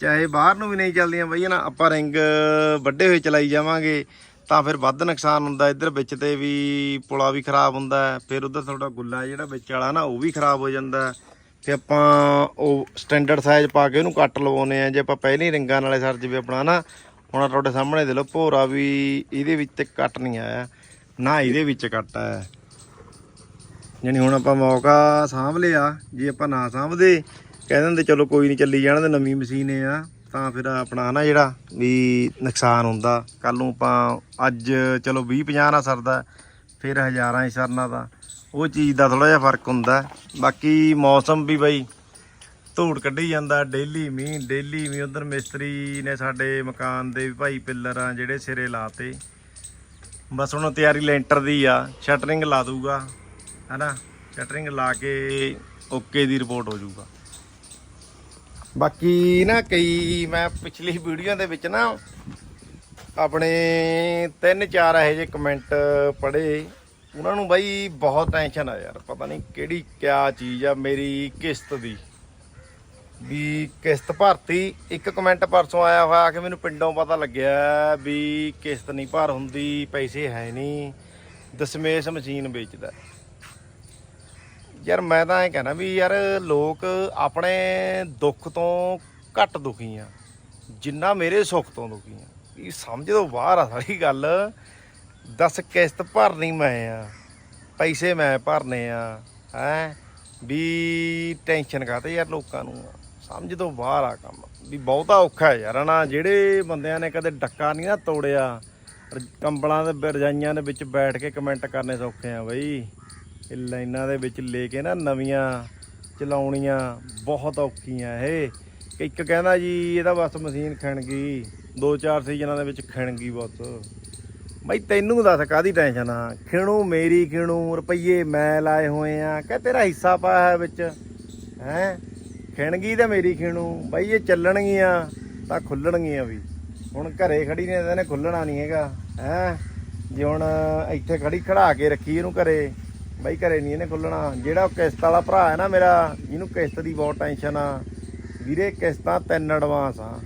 ਚਾਹੇ ਬਾਹਰ ਨੂੰ ਵੀ ਨਹੀਂ ਚੱਲਦੀਆਂ ਬਈ ਨਾ, ਆਪਾਂ ਰਿੰਗ ਵੱਡੇ ਹੋਏ ਚਲਾਈ ਜਾਵਾਂਗੇ। ਤਾਂ ਫਿਰ ਵੱਧ ਨੁਕਸਾਨ ਹੁੰਦਾ, ਇੱਧਰ ਵਿੱਚ ਤੇ ਵੀ ਪੁਲਾ ਵੀ ਖਰਾਬ ਹੁੰਦਾ, ਫਿਰ ਉਧਰ ਤੁਹਾਡਾ ਗੁੱਲਾ ਜਿਹੜਾ ਵਿੱਚ ਵਾਲਾ ਨਾ, ਉਹ ਵੀ ਖਰਾਬ ਹੋ ਜਾਂਦਾ ਹੈ। ਤੇ ਆਪਾਂ ਉਹ ਸਟੈਂਡਰਡ ਸਾਈਜ਼ ਪਾ ਕੇ ਉਹਨੂੰ ਕੱਟ ਲਵਾਉਨੇ ਆ ਜੇ ਆਪਾਂ ਪਹਿਲੀ ਰਿੰਗਾਂ ਨਾਲੇ ਸਰ ਜਿਵੇਂ ਆਪਣਾ ਨਾ, ਹੁਣ ਤੁਹਾਡੇ ਸਾਹਮਣੇ ਦੇ ਲੋ ਭੋਰਾ ਵੀ ਇਹਦੇ ਵਿੱਚ ਤੇ ਕੱਟ ਨਹੀਂ ਆਇਆ, ਨਾ ਇਹਦੇ ਵਿੱਚ ਕੱਟ ਆਇਆ ਯਾਨੀ ਹੁਣ ਆਪਾਂ ਮੌਕਾ ਸਾਂਭ ਲਿਆ, ਜੇ ਆਪਾਂ ਨਾ ਸਾਂਭਦੇ ਕਹਿੰਦੇ ਚਲੋ ਕੋਈ ਨਹੀਂ, ਚੱਲੀ ਜਾਣ ਤੇ ਨਵੀਂ ਮਸ਼ੀਨ ਆ ਤਾਂ ਫਿਰ ਆਪਣਾ ਨਾ ਜਿਹੜਾ ਵੀ ਨੁਕਸਾਨ ਹੁੰਦਾ ਕੱਲ ਨੂੰ ਆਪਾਂ ਅੱਜ ਚਲੋ 20 50 ਨਾਲ ਸਰਦਾ, ਫਿਰ ਹਜ਼ਾਰਾਂ ਹੀ ਸਰਨਾ ਦਾ ਉਹ ਚੀਜ਼ ਦਾ ਥੋੜਾ ਜਿਹਾ ਫ਼ਰਕ ਹੁੰਦਾ। ਬਾਕੀ ਮੌਸਮ ਵੀ ਬਈ ਧੂੜ ਕੱਢੀ ਜਾਂਦਾ ਡੇਲੀ, ਮੀਂਹ ਡੇਲੀ, ਮੀਂਹ ਉਧਰ ਮਿਸਤਰੀ ਨੇ ਸਾਡੇ ਮਕਾਨ ਦੇ ਵੀ ਭਾਈ ਪਿੱਲਰ ਆ, ਜਿਹੜੇ ਸਿਰੇ ਲਾਤੇ। ਬਸ ਹੁਣ ਤਿਆਰੀ ਲੈਂਟਰ ਦੀ ਆ, ਸ਼ਟਰਿੰਗ ਲਾ ਦੂਗਾ ਹਨਾ? ਸ਼ਟਰਿੰਗ ਲਾ ਕੇ ਓਕੇ ਦੀ ਰਿਪੋਰਟ ਹੋ ਜਾਊਗਾ। ਬਾਕੀ ਨਾ ਕਈ ਮੈਂ ਪਿਛਲੀ ਵੀਡੀਓ ਦੇ ਵਿੱਚ ਨਾ ਆਪਣੇ ਤਿੰਨ ਚਾਰ ਇਹੋ ਜਿਹੇ ਕਮੈਂਟ ਪੜ੍ਹੇ। ਉਹਨਾਂ ਨੂੰ ਬਾਈ ਬਹੁਤ ਟੈਨਸ਼ਨ ਆ ਯਾਰ, ਪਤਾ ਨਹੀਂ ਕਿਹੜੀ ਕਿਆ ਚੀਜ਼ ਆ ਮੇਰੀ ਕਿਸ਼ਤ ਦੀ। ਵੀ ਕਿਸ਼ਤ ਭਰਤੀ, ਇੱਕ ਕਮੈਂਟ ਪਰਸੋਂ ਆਇਆ ਹੋਇਆ ਕਿ ਮੈਨੂੰ ਪਿੰਡੋਂ ਪਤਾ ਲੱਗਿਆ ਵੀ ਕਿਸ਼ਤ ਨਹੀਂ ਭਰ ਹੁੰਦੀ, ਪੈਸੇ ਹੈ ਨਹੀਂ। ਦਸਮੇਸ਼ ਮਸ਼ੀਨ ਵੇਚਦਾ। ਯਾਰ ਮੈਂ ਤਾਂ ਇਹ ਕਹਿਣਾ ਵੀ ਯਾਰ ਲੋਕ ਆਪਣੇ ਦੁੱਖ ਤੋਂ ਘੱਟ ਦੁਖੀ ਆ। ਜਿੰਨਾ ਮੇਰੇ ਸੁੱਖ ਤੋਂ ਦੁਖੀ ਆ। ਇਹ ਸਮਝ ਤੋਂ ਬਾਹਰ ਆ ਸਾਰੀ ਗੱਲ। ਦੱਸ ਕਿਸ਼ਤ ਭਰਨੀ ਮੈਂ ਆ। ਪੈਸੇ ਮੈਂ ਭਰਨੇ ਆ। ਹੈ? ਵੀ ਟੈਨਸ਼ਨ ਕਾਤੇ ਯਾਰ ਲੋਕਾਂ ਨੂੰ ਸਮਝ ਤੋਂ ਬਾਹਰ ਆ ਕੰਮ। ਵੀ ਬਹੁਤਾ ਔਖਾ ਹੈ ਯਾਰ ਨਾ ਜਿਹੜੇ ਬੰਦਿਆਂ ਨੇ ਕਦੇ ਡੱਕਾ ਨਹੀਂ ਨਾ ਤੋੜਿਆ। ਕੰਬਲਾਂ ਦੇ ਰਜਾਈਆਂ ਦੇ ਵਿੱਚ ਬੈਠ ਕੇ ਕਮੈਂਟ ਕਰਨੇ ਸੌਖੇ ਆ ਬਈ। ਇਹ ਲਾਈਨਾਂ ਦੇ ਵਿੱਚ ਲੈ ਕੇ ਨਾ ਨਵੀਆਂ ਚਲਾਉਣੀਆਂ ਬਹੁਤ ਔਖੀਆਂ ਇਹ। ਇੱਕ ਕਹਿੰਦਾ ਜੀ ਇਹਦਾ ਬਸ ਮਸ਼ੀਨ ਖਿਣ ਗਈ ਦੋ ਚਾਰ ਸੀਜ਼ਨਾਂ ਦੇ ਵਿੱਚ ਖਿਣ ਗਈ ਬਸ। ਬਈ ਤੈਨੂੰ ਦੱਸ ਕਾਦੀ ਟੈਨਸ਼ਨ ਆ? ਖਿਣੂ ਮੇਰੀ, ਖਿਣੂ ਰੁਪਈਏ ਮੈਂ ਲਾਏ ਹੋਏ ਆ। ਕਿ ਤੇਰਾ ਹਿੱਸਾ ਪਾਇਆ ਹੈ ਵਿੱਚ। ਹੈ? ਖਿਣ ਗਈ ਤਾਂ ਮੇਰੀ ਖਿਣੂ। ਬਈ ਇਹ ਚੱਲਣਗੀਆਂ ਤਾਂ ਖੁੱਲਣਗੀਆਂ ਵੀ। ਹੁਣ ਘਰੇ ਖੜੀ ਨੇ, ਇਹਨੇ ਖੁੱਲਣਾ ਨਹੀਂ ਹੈਗਾ। ਹੈ? ਜੇ ਹੁਣ ਇੱਥੇ ਖੜੀ ਖੜਾ ਕੇ ਰੱਖੀ ਇਹਨੂੰ ਘਰੇ। ਬਈ ਘਰੇ ਨਹੀਂ ਇਹਨੇ ਖੁੱਲਣਾ। ਜਿਹੜਾ ਉਹ ਕਿਸ਼ਤ ਵਾਲਾ ਭਰਾ ਹੈ ਨਾ ਮੇਰਾ ਜਿਹਨੂੰ ਕਿਸ਼ਤ ਦੀ ਬਹੁਤ ਟੈਨਸ਼ਨ ਆ। ਵੀਰੇ ਕਿਸ਼ਤਾਂ ਤਿੰਨ ਐਡਵਾਂਸ ਆ।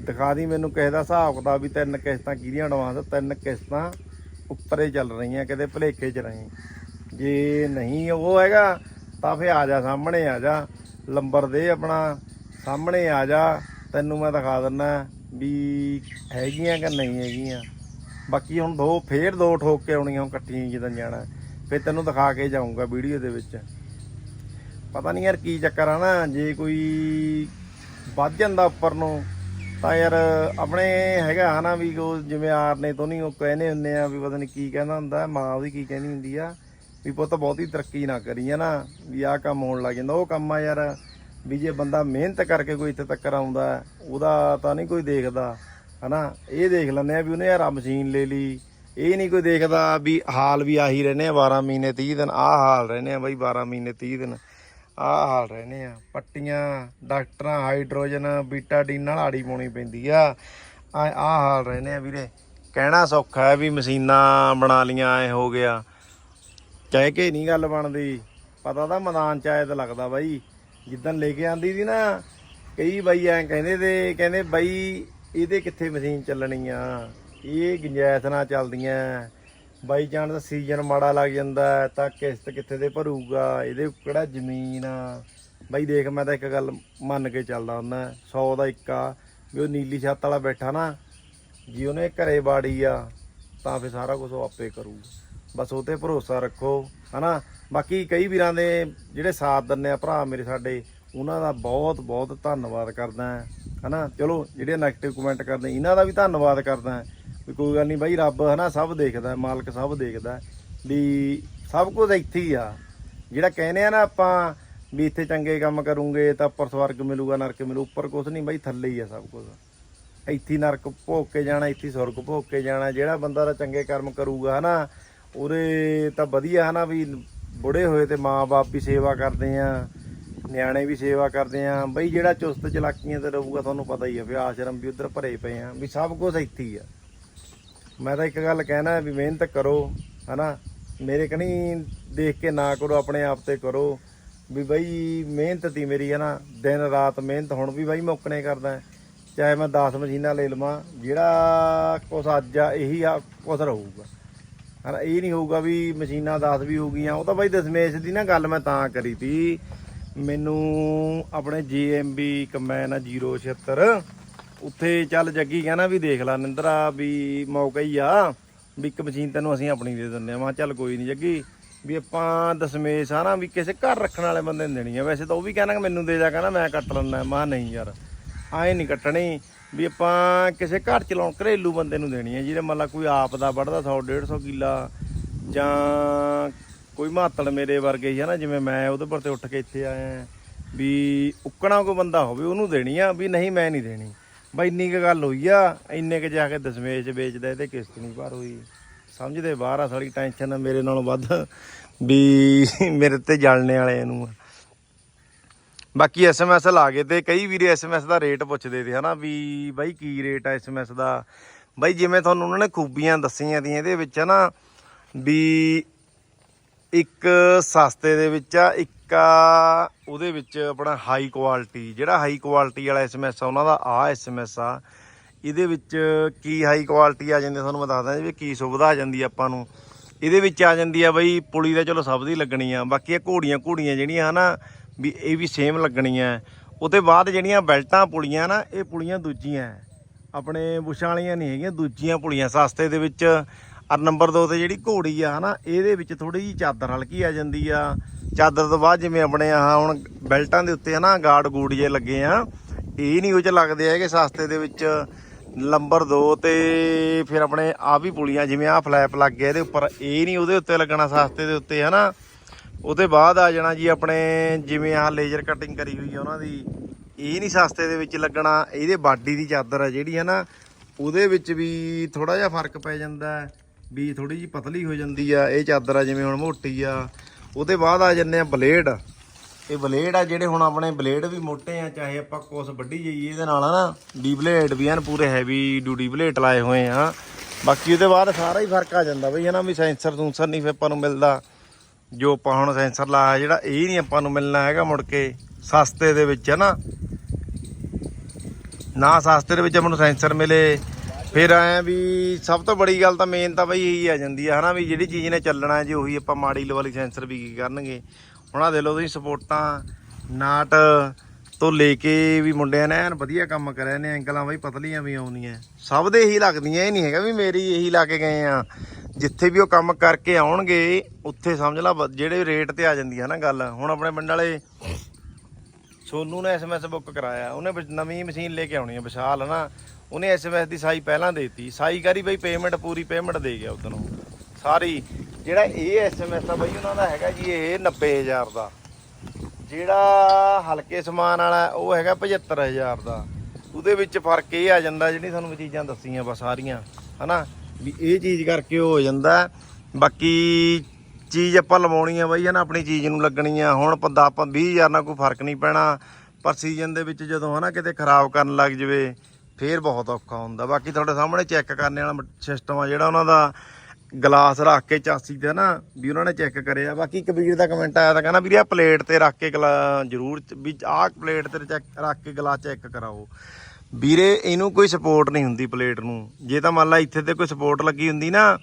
ਦਿਖਾ ਦੀ ਮੈਨੂੰ ਕਿਸੇ ਦਾ ਹਿਸਾਬ ਕਿਤਾਬ ਵੀ ਤਿੰਨ ਕਿਸ਼ਤਾਂ ਕਿਹਦੀਆਂ ਐਡਵਾਂਸ ਤਿੰਨ ਕਿਸ਼ਤਾਂ ਉੱਪਰੇ ਚੱਲ ਰਹੀਆਂ, ਕਿਤੇ ਭਲੇਖੇ 'ਚ ਰਹੀ। ਜੇ ਨਹੀਂ ਉਹ ਹੈਗਾ, ਤਾਂ ਫੇ ਆ ਜਾ, ਸਾਹਮਣੇ ਆ ਜਾ। ਲੰਬਰ ਦੇ ਆਪਣਾ, ਸਾਹਮਣੇ ਆ ਜਾ। ਤੈਨੂੰ ਮੈਂ ਦਿਖਾ ਦਿੰਨਾ ਵੀ ਹੈਗੀਆਂ ਕਿ ਨਹੀਂ ਹੈਗੀਆਂ। ਬਾਕੀ ਹੁਣ ਦੋ, ਫੇਰ ਦੋ ਠੋਕ ਕੇ ਆਉਣੀਆਂ, ਹੁਣ ਇਕੱਠੀਆਂ ਜਦੋਂ ਜਾਣਾ। ਫਿਰ ਤੈਨੂੰ ਦਿਖਾ ਕੇ ਜਾਊਂਗਾ ਵੀਡੀਓ ਦੇ ਵਿੱਚ। ਪਤਾ ਨਹੀਂ ਯਾਰ ਕੀ ਚੱਕਰ ਆ ਨਾ, ਜੇ ਕੋਈ ਵੱਧ ਜਾਂਦਾ ਉੱਪਰ ਨੂੰ, ਤਾਂ ਯਾਰ ਆਪਣੇ ਹੈਗਾ ਨਾ ਵੀ ਉਹ ਜਿਵੇਂ ਆਰ ਆਰਨੇ ਤੋਂ ਨਹੀਂ ਉਹ ਕਹਿੰਦੇ ਹੁੰਦੇ ਆ ਵੀ ਪਤਾ ਨਹੀਂ ਕੀ ਕਹਿੰਦਾ ਹੁੰਦਾ, ਮਾਂ ਉਹਦੀ ਕੀ ਕਹਿੰਦੀ ਹੁੰਦੀ ਆ, ਵੀ ਪੁੱਤ ਬਹੁਤੀ ਤਰੱਕੀ ਨਾ ਕਰੀ ਹੈ ਨਾ ਵੀ ਆਹ ਕੰਮ ਹੋਣ ਲੱਗ ਜਾਂਦਾ, ਉਹ ਕੰਮ ਆ ਯਾਰ, ਵੀ ਜੇ ਬੰਦਾ ਮਿਹਨਤ ਕਰਕੇ ਕੋਈ ਇੱਥੇ ਤੱਕ ਆਉਂਦਾ, ਉਹਦਾ ਤਾਂ ਨਹੀਂ ਕੋਈ ਦੇਖਦਾ, ਹਨਾ। ਇਹ ਦੇਖ ਲੈਂਦੇ ਆ ਵੀ ਉਹਨੇ ਯਾਰ ਮਸ਼ੀਨ ਲੈ ਲਈ ਇਹ ਨਹੀਂ ਕੋਈ ਦੇਖਦਾ ਵੀ ਹਾਲ ਵੀ ਆਹੀ ਰਹਿੰਦੇ ਆ 12 ਮਹੀਨੇ 30 ਦਿਨ, ਆਹ ਹਾਲ ਰਹਿੰਦੇ ਆ ਬਾਈ 12 ਮਹੀਨੇ 30 ਦਿਨ, ਆਹ ਹਾਲ ਰਹਿੰਦੇ ਆ। ਪੱਟੀਆਂ, ਡਾਕਟਰਾਂ, ਹਾਈਡਰੋਜਨ ਬੀਟਾਡੀਨ ਨਾਲ ਆੜੀ ਪਾਉਣੀ ਪੈਂਦੀ ਆ। ਆ ਆਹ ਹਾਲ ਰਹਿੰਦੇ ਆ ਵੀਰੇ। ਕਹਿਣਾ ਸੌਖਾ ਹੈ ਵੀ ਮਸ਼ੀਨਾਂ ਬਣਾ ਲੀਆਂ, ਐ ਹੋ ਗਿਆ। ਕਹਿ ਕੇ ਨਹੀਂ ਗੱਲ ਬਣਦੀ। ਪਤਾ ਤਾਂ ਮੈਦਾਨ ਚ ਆਏ ਤਾਂ ਲੱਗਦਾ ਬਾਈ। ਜਿੱਦਣ ਲੈ ਕੇ ਆਂਦੀ ਸੀ ਨਾ, ਕਈ ਬਾਈ ਐ ਕਹਿੰਦੇ ਤੇ, ਕਹਿੰਦੇ ਬਾਈ ਇਹਦੇ ਕਿੱਥੇ ਮਸ਼ੀਨ ਚੱਲਣੀ ਆ? ਇਹ ਗੁੰਜਾਇਸ਼ ਨਾਲ ਚੱਲਦੀਆਂ। ਬਾਈ ਜਾਨ ਦਾ ਸੀਜ਼ਨ ਮਾੜਾ ਲੱਗ ਜਾਂਦਾ ਤਾਂ ਕਿਸ਼ਤ ਕਿੱਥੇ ਦੇ ਭਰੂਗਾ, ਇਹਦੇ ਕਿਹੜਾ ਜ਼ਮੀਨ ਆ? ਬਾਈ ਦੇਖ, ਮੈਂ ਤਾਂ ਇੱਕ ਗੱਲ ਮੰਨ ਕੇ ਚੱਲਦਾ ਹੁੰਦਾ 100 ਦਾ ਇੱਕ ਆ, ਵੀ ਉਹ ਨੀਲੀ ਛੱਤ ਵਾਲਾ ਬੈਠਾ ਨਾ, ਜੀ ਉਹਨੇ ਘਰੇ ਬਾੜੀ ਆ, ਤਾਂ ਫਿਰ ਸਾਰਾ ਕੁਝ ਉਹ ਆਪੇ ਕਰੂ ਬਸ ਉਹ ਤੇ ਭਰੋਸਾ ਰੱਖੋ, ਹਨਾ? ਬਾਕੀ ਕਈ ਵੀਰਾਂ ਦੇ ਜਿਹੜੇ ਸਾਥ ਦਿੰਦੇ ਆ, ਭਰਾ ਮੇਰੇ ਸਾਡੇ, ਉਹਨਾਂ ਦਾ ਬਹੁਤ ਬਹੁਤ ਧੰਨਵਾਦ ਕਰਦਾ ਹਾਂ ਹਨਾ? ਚਲੋ, ਜਿਹੜੇ ਨੈਗੇਟਿਵ ਕਮੈਂਟ ਕਰਦੇ, ਇਹਨਾਂ ਦਾ ਵੀ ਧੰਨਵਾਦ ਕਰਦਾ। ਵੀ ਕੋਈ ਗੱਲ ਨਹੀਂ ਬਾਈ, ਰੱਬ ਹਨਾ ਸਭ ਦੇਖਦਾ, ਮਾਲਕ ਸਭ ਦੇਖਦਾ, ਵੀ ਸਭ ਕੁਝ ਇੱਥੇ ਹੀ ਆ। ਜਿਹੜਾ ਕਹਿੰਦੇ ਆ ਨਾ ਆਪਾਂ ਵੀ ਇੱਥੇ ਚੰਗੇ ਕੰਮ ਕਰੂੰਗੇ, ਤਾਂ ਉੱਪਰ ਸਵਰਗ ਮਿਲੂਗਾ, ਨਰਕ ਮਿਲੂ, ਉੱਪਰ ਕੁਝ ਨਹੀਂ ਬਾਈ, ਥੱਲੇ ਹੀ ਆ ਸਭ ਕੁਝ ਇੱਥੇ ਹੀ ਨਰਕ ਭੋਗ ਕੇ ਜਾਣਾ, ਇੱਥੇ ਸਵਰਗ ਭੋਗ ਕੇ ਜਾਣਾ, ਜਿਹੜਾ ਬੰਦਾ ਦਾ ਚੰਗੇ ਕਰਮ ਕਰੂਗਾ ਹਨਾ, ਉਹਦੇ ਤਾਂ ਵਧੀਆ ਹਨਾ ਵੀ ਬੁੜੇ ਹੋਏ ਤੇ ਮਾਂ-ਬਾਪ ਵੀ ਸੇਵਾ ਕਰਦੇ ਆ, ਨਿਆਣੇ ਵੀ ਸੇਵਾ ਕਰਦੇ ਆ। ਬਈ, ਜਿਹੜਾ ਚੁਸਤ ਚਲਾਕੀਆਂ ਤੇ ਰਹੂਗਾ, ਤੁਹਾਨੂੰ ਪਤਾ ਹੀ ਆ, ਵੀ ਆਸ਼ਰਮ ਵੀ ਉਧਰ ਭਰੇ ਪਏ ਆ, ਵੀ ਸਭ ਕੁਝ ਇੱਥੇ ਹੀ ਆ। ਮੈਂ ਤਾਂ ਇੱਕ ਗੱਲ ਕਹਿਣਾ ਵੀ ਮਿਹਨਤ ਕਰੋ, ਹਨਾ? ਮੇਰੇ ਕਣੀ ਦੇਖ ਕੇ ਨਾ ਕਰੋ, ਆਪਣੇ ਆਪ ਤੇ ਕਰੋ। ਵੀ ਬਈ ਮਿਹਨਤ ਦੀ ਮੇਰੀ ਹੈ ਨਾ ਦਿਨ ਰਾਤ ਮਿਹਨਤ, ਹੁਣ ਵੀ ਬਾਈ ਮੁੱਕਣੇ ਕਰਦਾ। ਚਾਹੇ ਮੈਂ 10 ਮਸ਼ੀਨਾਂ ਲੈ ਲਵਾਂ, ਜਿਹੜਾ ਕੁਛ ਅੱਜ ਆ, ਇਹੀ ਆ, ਕੁਛ ਰਹੂਗਾ। ਹਨਾ, ਇਹ ਨਹੀਂ ਹੋਊਗਾ ਵੀ ਮਸ਼ੀਨਾਂ 10 ਵੀ ਹੋ ਗਈਆਂ। ਉਹ ਤਾਂ ਬਾਈ ਦਸਮੇਸ਼ ਦੀ ਨਾ ਗੱਲ ਮੈਂ ਤਾਂ ਕਰੀ ਤੀ। ਮੈਨੂੰ ਆਪਣੇ ਜੀਐਮਬੀ ਕੰਬਾਈਨ ਆ 076 ਉੱਥੇ ਚੱਲ ਜੱਗੀ ਕਹਿੰਦਾ ਵੀ ਦੇਖ ਲੈ ਨਿੰਦਰਾ ਵੀ ਮੌਕਾ ਹੀ ਆ, ਵੀ ਇੱਕ ਮਸ਼ੀਨ ਤੈਨੂੰ ਅਸੀਂ ਆਪਣੀ ਦੇ ਦਿੰਦੇ ਆ ਮੈਂ ਕਿਹਾ ਚੱਲ ਕੋਈ ਨਹੀਂ ਜੱਗੀ, ਵੀ ਆਪਾਂ ਦਸਮੇਸ਼ ਆ ਨਾ, ਵੀ ਕਿਸੇ ਘਰ ਰੱਖਣ ਵਾਲੇ ਬੰਦੇ ਨੂੰ ਦੇਣੀ ਆ। ਵੈਸੇ ਤਾਂ ਉਹ ਵੀ ਕਹਿਣਾ ਕਿ ਮੈਨੂੰ ਦੇ ਜਾ, ਕਹਿੰਦਾ ਮੈਂ ਕੱਟ ਲੈਣਾ ਮੈਂ ਕਿਹਾ ਨਹੀਂ ਯਾਰ, ਆਏ ਨਹੀਂ ਕੱਟਣੀ, ਵੀ ਆਪਾਂ ਕਿਸੇ ਘਰ ਚਲਾਉਣ ਘਰੇਲੂ ਬੰਦੇ ਨੂੰ ਦੇਣੀ ਹੈ ਜਿਹਦੇ ਮਤਲਬ ਕੋਈ ਆਪ ਦਾ ਵੱਢਦਾ 100 150 ਕਿੱਲਾ, ਜਾਂ ਕੋਈ ਮਾਤੜ ਮੇਰੇ ਵਰਗੇ ਹੀ ਹੈ ਨਾ, ਜਿਵੇਂ ਮੈਂ ਉਹਦੇ ਪਰ ਤੇ ਉੱਠ ਕੇ ਇੱਥੇ ਆਇਆ। ਵੀ ਉੱਕਣਾ ਕੋਈ ਬੰਦਾ ਹੋਵੇ, ਉਹਨੂੰ ਦੇਣੀ ਆ, ਵੀ ਨਹੀਂ ਮੈਂ ਨਹੀਂ ਦੇਣੀ। ਬਈ, ਇੰਨੀ ਕੁ ਗੱਲ ਹੋਈ ਆ, ਇੰਨੇ ਕੁ ਜਾ ਕੇ ਦਸਮੇਸ਼ ਵੇਚਦਾ ਇਹਦੇ ਕਿਸ਼ਤ ਨਹੀਂ ਭਰ ਹੋਈ ਸਮਝਦੇ ਬਾਹਰ ਆ ਸਾਲੀ ਟੈਨਸ਼ਨ ਮੇਰੇ ਨਾਲੋਂ ਵੱਧ, ਵੀ ਮੇਰੇ ਤੇ ਜਲਣੇ ਵਾਲੇ ਨੂੰ ਆ। ਬਾਕੀ ਐਸਐਮਐਸ ਲਾ ਗਏ ਤੇ ਕਈ ਵੀਰੇ ਐਸਐਮਐਸ ਦਾ ਰੇਟ ਪੁੱਛਦੇ ਤੇ, ਹਨਾ, ਵੀ ਬਾਈ ਕੀ ਰੇਟ ਆ ਐਸਐਮਐਸ ਦਾ ਬਾਈ, ਜਿਵੇਂ ਤੁਹਾਨੂੰ ਉਹਨਾਂ ਨੇ ਖੂਬੀਆਂ ਦੱਸੀਆਂ ਦੀਆਂ ਇਹਦੇ ਵਿੱਚ, ਹਨਾ, ਵੀ ਇੱਕ ਸਸਤੇ ਦੇ ਵਿੱਚ ਆ, ਇੱਕ ਆ, ਉਹਦੇ ਵਿੱਚ ਆਪਣਾ ਹਾਈ ਕੁਆਲਿਟੀ ਜਿਹੜਾ ਹਾਈ ਕੁਆਲਿਟੀ ਵਾਲਾ ਐਸਐਮਐਸ ਆ, ਉਹਨਾਂ ਦਾ ਆ ਐਸਐਮਐਸ ਆ। ਇਹਦੇ ਵਿੱਚ ਕੀ ਹਾਈ ਕੁਆਲਿਟੀ ਆ ਜਾਂਦੀ ਤੁਹਾਨੂੰ ਮੈਂ ਦੱਸਦਾ ਜੀ ਵੀ ਕੀ ਸੁਵਿਧਾ ਆ ਜਾਂਦੀ ਆਪਾਂ ਨੂੰ। ਇਹਦੇ ਵਿੱਚ ਆ ਜਾਂਦੀ ਆ ਬਈ ਪੁਲੀ ਤਾਂ ਚਲੋ ਸਭ ਦੀ ਲੱਗਣੀ ਆ, ਬਾਕੀ ਇਹ ਘੋੜੀਆਂ ਘੋੜੀਆਂ ਜਿਹੜੀਆਂ ਹਨਾ, ਵੀ ਇਹ ਵੀ ਸੇਮ ਲੱਗਣੀਆਂ। ਉਹਦੇ ਬਾਅਦ ਜਿਹੜੀਆਂ ਬੈਲਟਾਂ ਪੁਲੀਆਂ ਨਾ, ਇਹ ਪੁਲੀਆਂ ਦੂਜੀਆਂ ਆਪਣੇ ਬੁਸ਼ਾਂ ਵਾਲੀਆਂ ਨਹੀਂ ਹੈਗੀਆਂ, ਦੂਜੀਆਂ ਪੁਲੀਆਂ, ਸਸਤੇ ਦੇ ਵਿੱਚ। ਔਰ ਨੰਬਰ 2 ਤੇ ਜਿਹੜੀ ਘੋੜੀ ਆ ਹਨਾ, ਇਹਦੇ ਵਿੱਚ ਥੋੜੀ ਜਿਹੀ ਚਾਦਰ ਹਲਕੀ ਆ ਜਾਂਦੀ ਆ। ਚਾਦਰ ਤੋਂ ਬਾਅਦ ਜਿਵੇਂ ਆਪਣੇ ਆਹ ਹੁਣ ਬੈਲਟਾਂ ਦੇ ਉੱਤੇ ਹਨਾ ਗਾਰਡ ਗੂੜ ਜੇ ਲੱਗੇ ਆ, ਇਹ ਨਹੀਂ ਉਹ ਚ ਲੱਗਦੇ ਹੈਗੇ ਸਸਤੇ ਦੇ ਵਿੱਚ ਨੰਬਰ 2 ਤੇ ਫਿਰ ਆਪਣੇ ਆ ਵੀ ਪੁਲੀਆਂ ਜਿਵੇਂ ਆ ਫਲੈਪ ਲੱਗ ਗਿਆ ਇਹਦੇ ਉੱਪਰ, ਇਹ ਨਹੀਂ ਉਹਦੇ ਉੱਤੇ ਲੱਗਣਾ ਸਸਤੇ ਦੇ ਉੱਤੇ ਹਨਾ। ਉਹਦੇ ਬਾਅਦ ਆ ਜਾਣਾ ਜੀ ਆਪਣੇ ਜਿਵੇਂ ਆਹ ਲੇਜ਼ਰ ਕਟਿੰਗ ਕਰੀ ਹੋਈ ਆ ਉਹਨਾਂ ਦੀ, ਇਹ ਨਹੀਂ ਸਸਤੇ ਦੇ ਵਿੱਚ ਲੱਗਣਾ, ਇਹਦੇ ਬਾਡੀ ਦੀ ਚਾਦਰ ਆ ਜਿਹੜੀ ਹੈ ਨਾ ਉਹਦੇ ਵਿੱਚ ਵੀ ਥੋੜਾ ਜਿਹਾ ਫ਼ਰਕ ਪੈ ਜਾਂਦਾ, ਵੀ ਥੋੜੀ ਜਿਹੀ ਪਤਲੀ ਹੋ ਜਾਂਦੀ ਆ, ਇਹ ਚਾਦਰ ਆ ਜਿਵੇਂ ਹੁਣ ਮੋਟੀ ਆ। ਉਹਦੇ ਬਾਅਦ ਆ ਜੰਨੇ ਆ ਬਲੇਡ। ਇਹ ਬਲੇਡ ਆ ਜਿਹੜੇ ਹੁਣ ਆਪਣੇ ਬਲੇਡ ਵੀ ਮੋਟੇ ਆ, ਚਾਹੇ ਆਪਾਂ ਕੁਛ ਵੱਢੀ ਜਾਈਏ ਇਹਦੇ ਨਾਲ ਨਾ ਡੀ ਬਲੇਡ ਵੀ ਹਨ, ਪੂਰੇ ਹੈਵੀ ਡਿਊਟੀ ਬਲੇਡ ਲਾਏ ਹੋਏ ਆ। ਬਾਕੀ ਉਹਦੇ ਬਾਅਦ ਸਾਰਾ ਹੀ ਫ਼ਰਕ ਆ ਜਾਂਦਾ ਬਈ, ਹਨਾ, ਵੀ ਸੈਂਸਰ ਸੂੰਸਰ ਨਹੀਂ ਫਿਰ ਆਪਾਂ ਨੂੰ ਮਿਲਦਾ। ਜੋ ਆਪਾਂ ਹੁਣ ਸੈਂਸਰ ਲਾਇਆ ਜਿਹੜਾ ਇਹ ਨਹੀਂ ਆਪਾਂ ਨੂੰ ਮਿਲਣਾ ਹੈਗਾ ਮੁੜ ਕੇ, ਸਸਤੇ ਦੇ ਵਿੱਚ ਹੈ ਨਾ ਸਸਤੇ ਦੇ ਵਿੱਚ ਆਪਾਂ ਨੂੰ ਸੈਂਸਰ ਮਿਲੇ ਫਿਰ ਆਇਆ ਵੀ ਸਭ ਤੋਂ ਬੜੀ ਗੱਲ ਤਾਂ ਮੇਨ ਤਾਂ ਬਈ ਇਹੀ ਆ ਜਾਂਦੀ ਆ, ਹਨਾ ਵੀ ਜਿਹੜੀ ਚੀਜ਼ ਨੇ ਚੱਲਣਾ ਜੇ, ਉਹੀ ਆਪਾਂ ਮਾੜੀ ਵਾਲੀ ਸੈਂਸਰ ਵੀ ਕੀ ਕਰਨਗੇ। ਹੁਣ ਦੇ ਲਓ ਤੁਸੀਂ ਸਪੋਰਟਾਂ, ਨਾਟ ਤੋਂ ਲੈ ਕੇ ਵੀ ਮੁੰਡਿਆਂ ਨੇ ਐਨ ਵਧੀਆ ਕੰਮ ਕਰਿਆ ਨੇ ਐਂਕਲਾਂ ਬਈ ਪਤਲੀਆਂ ਵੀ ਆਉਂਦੀਆਂ। ਸਭ ਦੇ ਇਹੀ ਲੱਗਦੀਆਂ, ਇਹ ਨਹੀਂ ਹੈਗਾ ਵੀ ਮੇਰੀ ਇਹੀ ਲਾ ਕੇ ਗਏ ਆ। ਜਿੱਥੇ ਵੀ ਉਹ ਕੰਮ ਕਰਕੇ ਆਉਣਗੇ, ਉੱਥੇ ਸਮਝ ਲਾ ਜਿਹੜੇ ਰੇਟ ਤੇ ਆ ਜਾਂਦੀ ਹੈ ਨਾ ਗੱਲ। ਹੁਣ ਆਪਣੇ ਪਿੰਡ ਵਾਲੇ ਸੋਨੂ ਨੇ ਐਸਐਮਐਸ ਬੁੱਕ ਕਰਾਇਆ, ਉਹਨੇ ਨਵੀਂ ਮਸ਼ੀਨ ਲੈ ਕੇ ਆਉਣੀ ਹੈ ਵਿਸ਼ਾਲ ਨਾ ਉਹਨੇ ਐਸਐਮਐਸ ਦੀ ਸਾਈ ਪਹਿਲਾਂ ਦੇਤੀ। ਸਾਈ ਕਰੀ ਬਈ ਪੇਮੈਂਟ ਪੂਰੀ ਪੇਮੈਂਟ ਦੇ ਗਿਆ ਉਦੋਂ ਸਾਰੀ, ਜਿਹੜਾ ਇਹ ਐਸਐਮਐਸ ਆ ਬਈ ਉਹਨਾਂ ਦਾ ਹੈਗਾ ਜੀ ਇਹ 90000 ਦਾ। ਜਿਹੜਾ ਹਲਕੇ ਸਮਾਨ ਵਾਲਾ ਉਹ ਹੈਗਾ 75000 ਦਾ। ਉਹਦੇ ਵਿੱਚ ਫ਼ਰਕ ਇਹ ਆ ਜਾਂਦਾ ਜਿਹੜੀ ਤੁਹਾਨੂੰ ਚੀਜ਼ਾਂ ਦੱਸੀਆਂ ਬਸ ਸਾਰੀਆਂ, ਹਨਾ? ਵੀ ਇਹ ਚੀਜ਼ ਕਰਕੇ ਉਹ ਹੋ ਜਾਂਦਾ। ਬਾਕੀ ਚੀਜ਼ ਆਪਾਂ ਲਵਾਉਣੀ ਆ ਬਈ, ਹਨਾ, ਆਪਣੀ ਚੀਜ਼ ਨੂੰ ਲੱਗਣੀ ਆ। ਹੁਣ 10 ਆਪਾਂ 20000 ਨਾਲ ਕੋਈ ਫ਼ਰਕ ਨਹੀਂ ਪੈਣਾ। ਪਰ ਸੀਜ਼ਨ ਦੇ ਵਿੱਚ ਜਦੋਂ, ਹਨਾ, ਕਿਤੇ ਖਰਾਬ ਕਰਨ ਲੱਗ ਜਵੇ ਫੇਰ ਬਹੁਤ ਔਖਾ ਹੁੰਦਾ। ਬਾਕੀ ਤੁਹਾਡੇ ਸਾਹਮਣੇ ਚੈੱਕ ਕਰਨ ਵਾਲਾ ਸਿਸਟਮ ਆ ਜਿਹੜਾ ਉਹਨਾਂ ਦਾ ਗਲਾਸ ਰੱਖ ਕੇ ਚਾਸੀ ਤੇ ਨਾ ਵੀ ਉਹਨਾਂ ਨੇ ਚੈੱਕ ਕਰਿਆ। ਬਾਕੀ ਕਬੀਰ ਦਾ ਕਮੈਂਟ ਆਇਆ ਤਾਂ ਕਹਿੰਦਾ, ਵੀਰੇ ਆ ਪਲੇਟ ਤੇ ਰੱਖ ਕੇ ਗਲਾ ਜ਼ਰੂਰ ਵੀ ਆਹ ਪਲੇਟ ਤੇ ਚੈੱਕ ਰੱਖ ਕੇ ਗਲਾਸ ਚੈੱਕ ਕਰਾਓ। ਵੀਰੇ, ਇਹਨੂੰ ਕੋਈ ਸਪੋਰਟ ਨਹੀਂ ਹੁੰਦੀ ਪਲੇਟ ਨੂੰ। ਜੇ ਤਾਂ ਮੰਨ ਲਾ ਇੱਥੇ ਤੇ ਕੋਈ ਸਪੋਰਟ ਲੱਗੀ ਹੁੰਦੀ ਨਾ,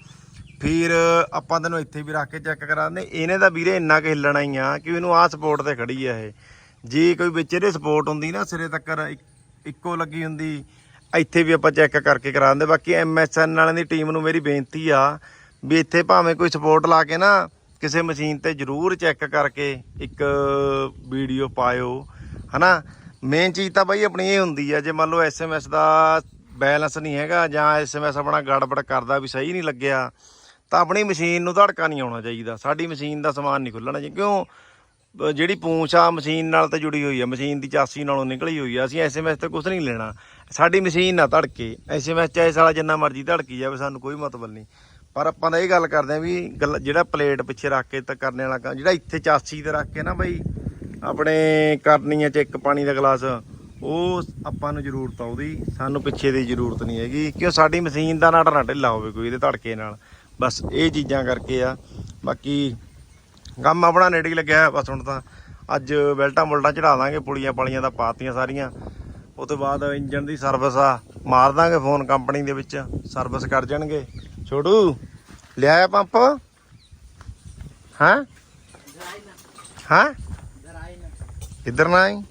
ਫਿਰ ਆਪਾਂ ਤੈਨੂੰ ਇੱਥੇ ਵੀ ਰੱਖ ਕੇ ਚੈੱਕ ਕਰਾਉਂਦੇ। ਇਹਨੇ ਤਾਂ ਵੀਰੇ ਇੰਨਾ ਕਿ ਹਿੱਲਣਾ ਹੀ ਆ ਕਿ ਇਹਨੂੰ ਆਹ ਸਪੋਰਟ ਤੇ ਖੜੀ ਆ ਇਹ। ਜੇ ਕੋਈ ਵਿੱਚ ਇਹਦੇ ਸਪੋਰਟ ਹੁੰਦੀ ਨਾ, ਸਿਰੇ ਤੱਕ ਇੱਕ- ਇੱਕੋ ਲੱਗੀ ਹੁੰਦੀ ਇੱਥੇ ਵੀ ਆਪਾਂ ਚੈੱਕ ਕਰਕੇ ਕਰਾ ਦਿੰਦੇ ਬਾਕੀ ਐਮਐਸਐਨ ਵਾਲਿਆਂ ਦੀ ਟੀਮ ਨੂੰ ਮੇਰੀ ਬੇਨਤੀ ਆ ਵੀ ਇੱਥੇ ਭਾਵੇਂ ਕੋਈ ਸਪੋਰਟ ਲਾ ਕੇ ਨਾ, ਕਿਸੇ ਮਸ਼ੀਨ ਤੇ ਜ਼ਰੂਰ ਚੈੱਕ ਕਰਕੇ ਇੱਕ ਵੀਡੀਓ ਪਾਇਓ, ਹਨਾ? ਮੇਨ ਚੀਜ਼ ਤਾਂ ਬਾਈ ਆਪਣੀ ਇਹ ਹੁੰਦੀ ਆ, ਜੇ ਮੰਨ ਲਓ ਐਸਐਮਐਸ ਦਾ ਬੈਲੈਂਸ ਨਹੀਂ ਹੈਗਾ ਜਾਂ ਐਸਐਮਐਸ ਆਪਣਾ ਗੜਬੜ ਕਰਦਾ ਵੀ ਸਹੀ ਨਹੀਂ ਲੱਗਿਆ, ਤਾਂ ਆਪਣੀ ਮਸ਼ੀਨ ਨੂੰ ਧੜਕਾ ਨਹੀਂ ਆਉਣਾ ਚਾਹੀਦਾ। ਸਾਡੀ ਮਸ਼ੀਨ ਦਾ ਸਮਾਨ ਨਹੀਂ ਖੁੱਲਣਾ ਚਾਹੀਦਾ ਕਿਉਂ? ਜਿਹੜੀ ਪੂੰਛ ਆ ਮਸ਼ੀਨ ਨਾਲ ਤਾਂ ਜੁੜੀ ਹੋਈ ਆ ਮਸ਼ੀਨ ਦੀ ਚਾਸੀ ਨਾਲੋਂ ਨਿਕਲੀ ਹੋਈ ਆ, ਅਸੀਂ ਐਸਐਮਐਸ ਤੇ ਕੁਝ ਨਹੀਂ ਲੈਣਾ। ਸਾਡੀ ਮਸ਼ੀਨ ਨਾ ਧੜਕੇ। ਐਸਐਮਐਸ ਚਾਹੇ ਸਾਲਾ ਜਿੰਨਾ ਮਰਜ਼ੀ ਧੜਕੀ ਜਾਵੇ, ਸਾਨੂੰ ਕੋਈ ਮਤਲਬ ਨਹੀਂ। ਪਰ ਆਪਾਂ ਤਾਂ ਇਹ ਗੱਲ ਕਰਦੇ ਆ ਵੀ ਗੱਲ- ਜਿਹੜਾ ਪਲੇਟ ਪਿੱਛੇ ਰੱਖ ਕੇ ਤਾਂ ਕਰਨੇ ਵਾਲਾ ਕੰਮ, ਜਿਹੜਾ ਇੱਥੇ ਚਾਸੀ ਤੇ ਰੱਖ ਕੇ ਨਾ ਬਈ, ਆਪਣੇ ਕਰਨੀਆਂ 'ਚ ਇੱਕ ਪਾਣੀ ਦਾ ਗਲਾਸ, ਉਹ ਆਪਾਂ ਨੂੰ ਜ਼ਰੂਰਤ ਆ ਉਹਦੀ। ਸਾਨੂੰ ਪਿੱਛੇ ਦੀ ਜ਼ਰੂਰਤ ਨਹੀਂ ਹੈਗੀ ਕਿ ਉਹ ਸਾਡੀ ਮਸ਼ੀਨ ਦਾ ਨਾਟ ਨਾ ਢਿੱਲਾ ਹੋਵੇ ਕੋਈ ਇਹਦੇ ਧੜਕੇ ਨਾਲ। ਬਸ ਇਹ ਚੀਜ਼ਾਂ ਕਰਕੇ ਆ। ਬਾਕੀ ਕੰਮ ਆਪਣਾ ਨੇੜੇ ਹੀ ਲੱਗਿਆ, ਬਸ ਹੁਣ ਤਾਂ ਅੱਜ ਬੈਲਟਾਂ ਬੁਲਟਾਂ ਚੜਾ ਦਾਂਗੇ ਪੁਲੀਆਂ ਪਾਲੀਆਂ ਤਾਂ ਪਾਤੀਆਂ ਸਾਰੀਆਂ। ਉਹ ਤੋਂ ਬਾਅਦ ਇੰਜਨ ਦੀ ਸਰਵਿਸ ਆ। ਮਾਰ ਦਾਂਗੇ ਫੋਨ ਕੰਪਨੀ ਦੇ ਵਿੱਚ। ਸਰਵਿਸ ਕਰ ਜਾਣਗੇ। ਛੋਟੂ, ਲਿਆਇਆ ਪੰਪ ਹਾਂ? ਹਾਂ? ਇੱਧਰ ਨਾ ਆਈ?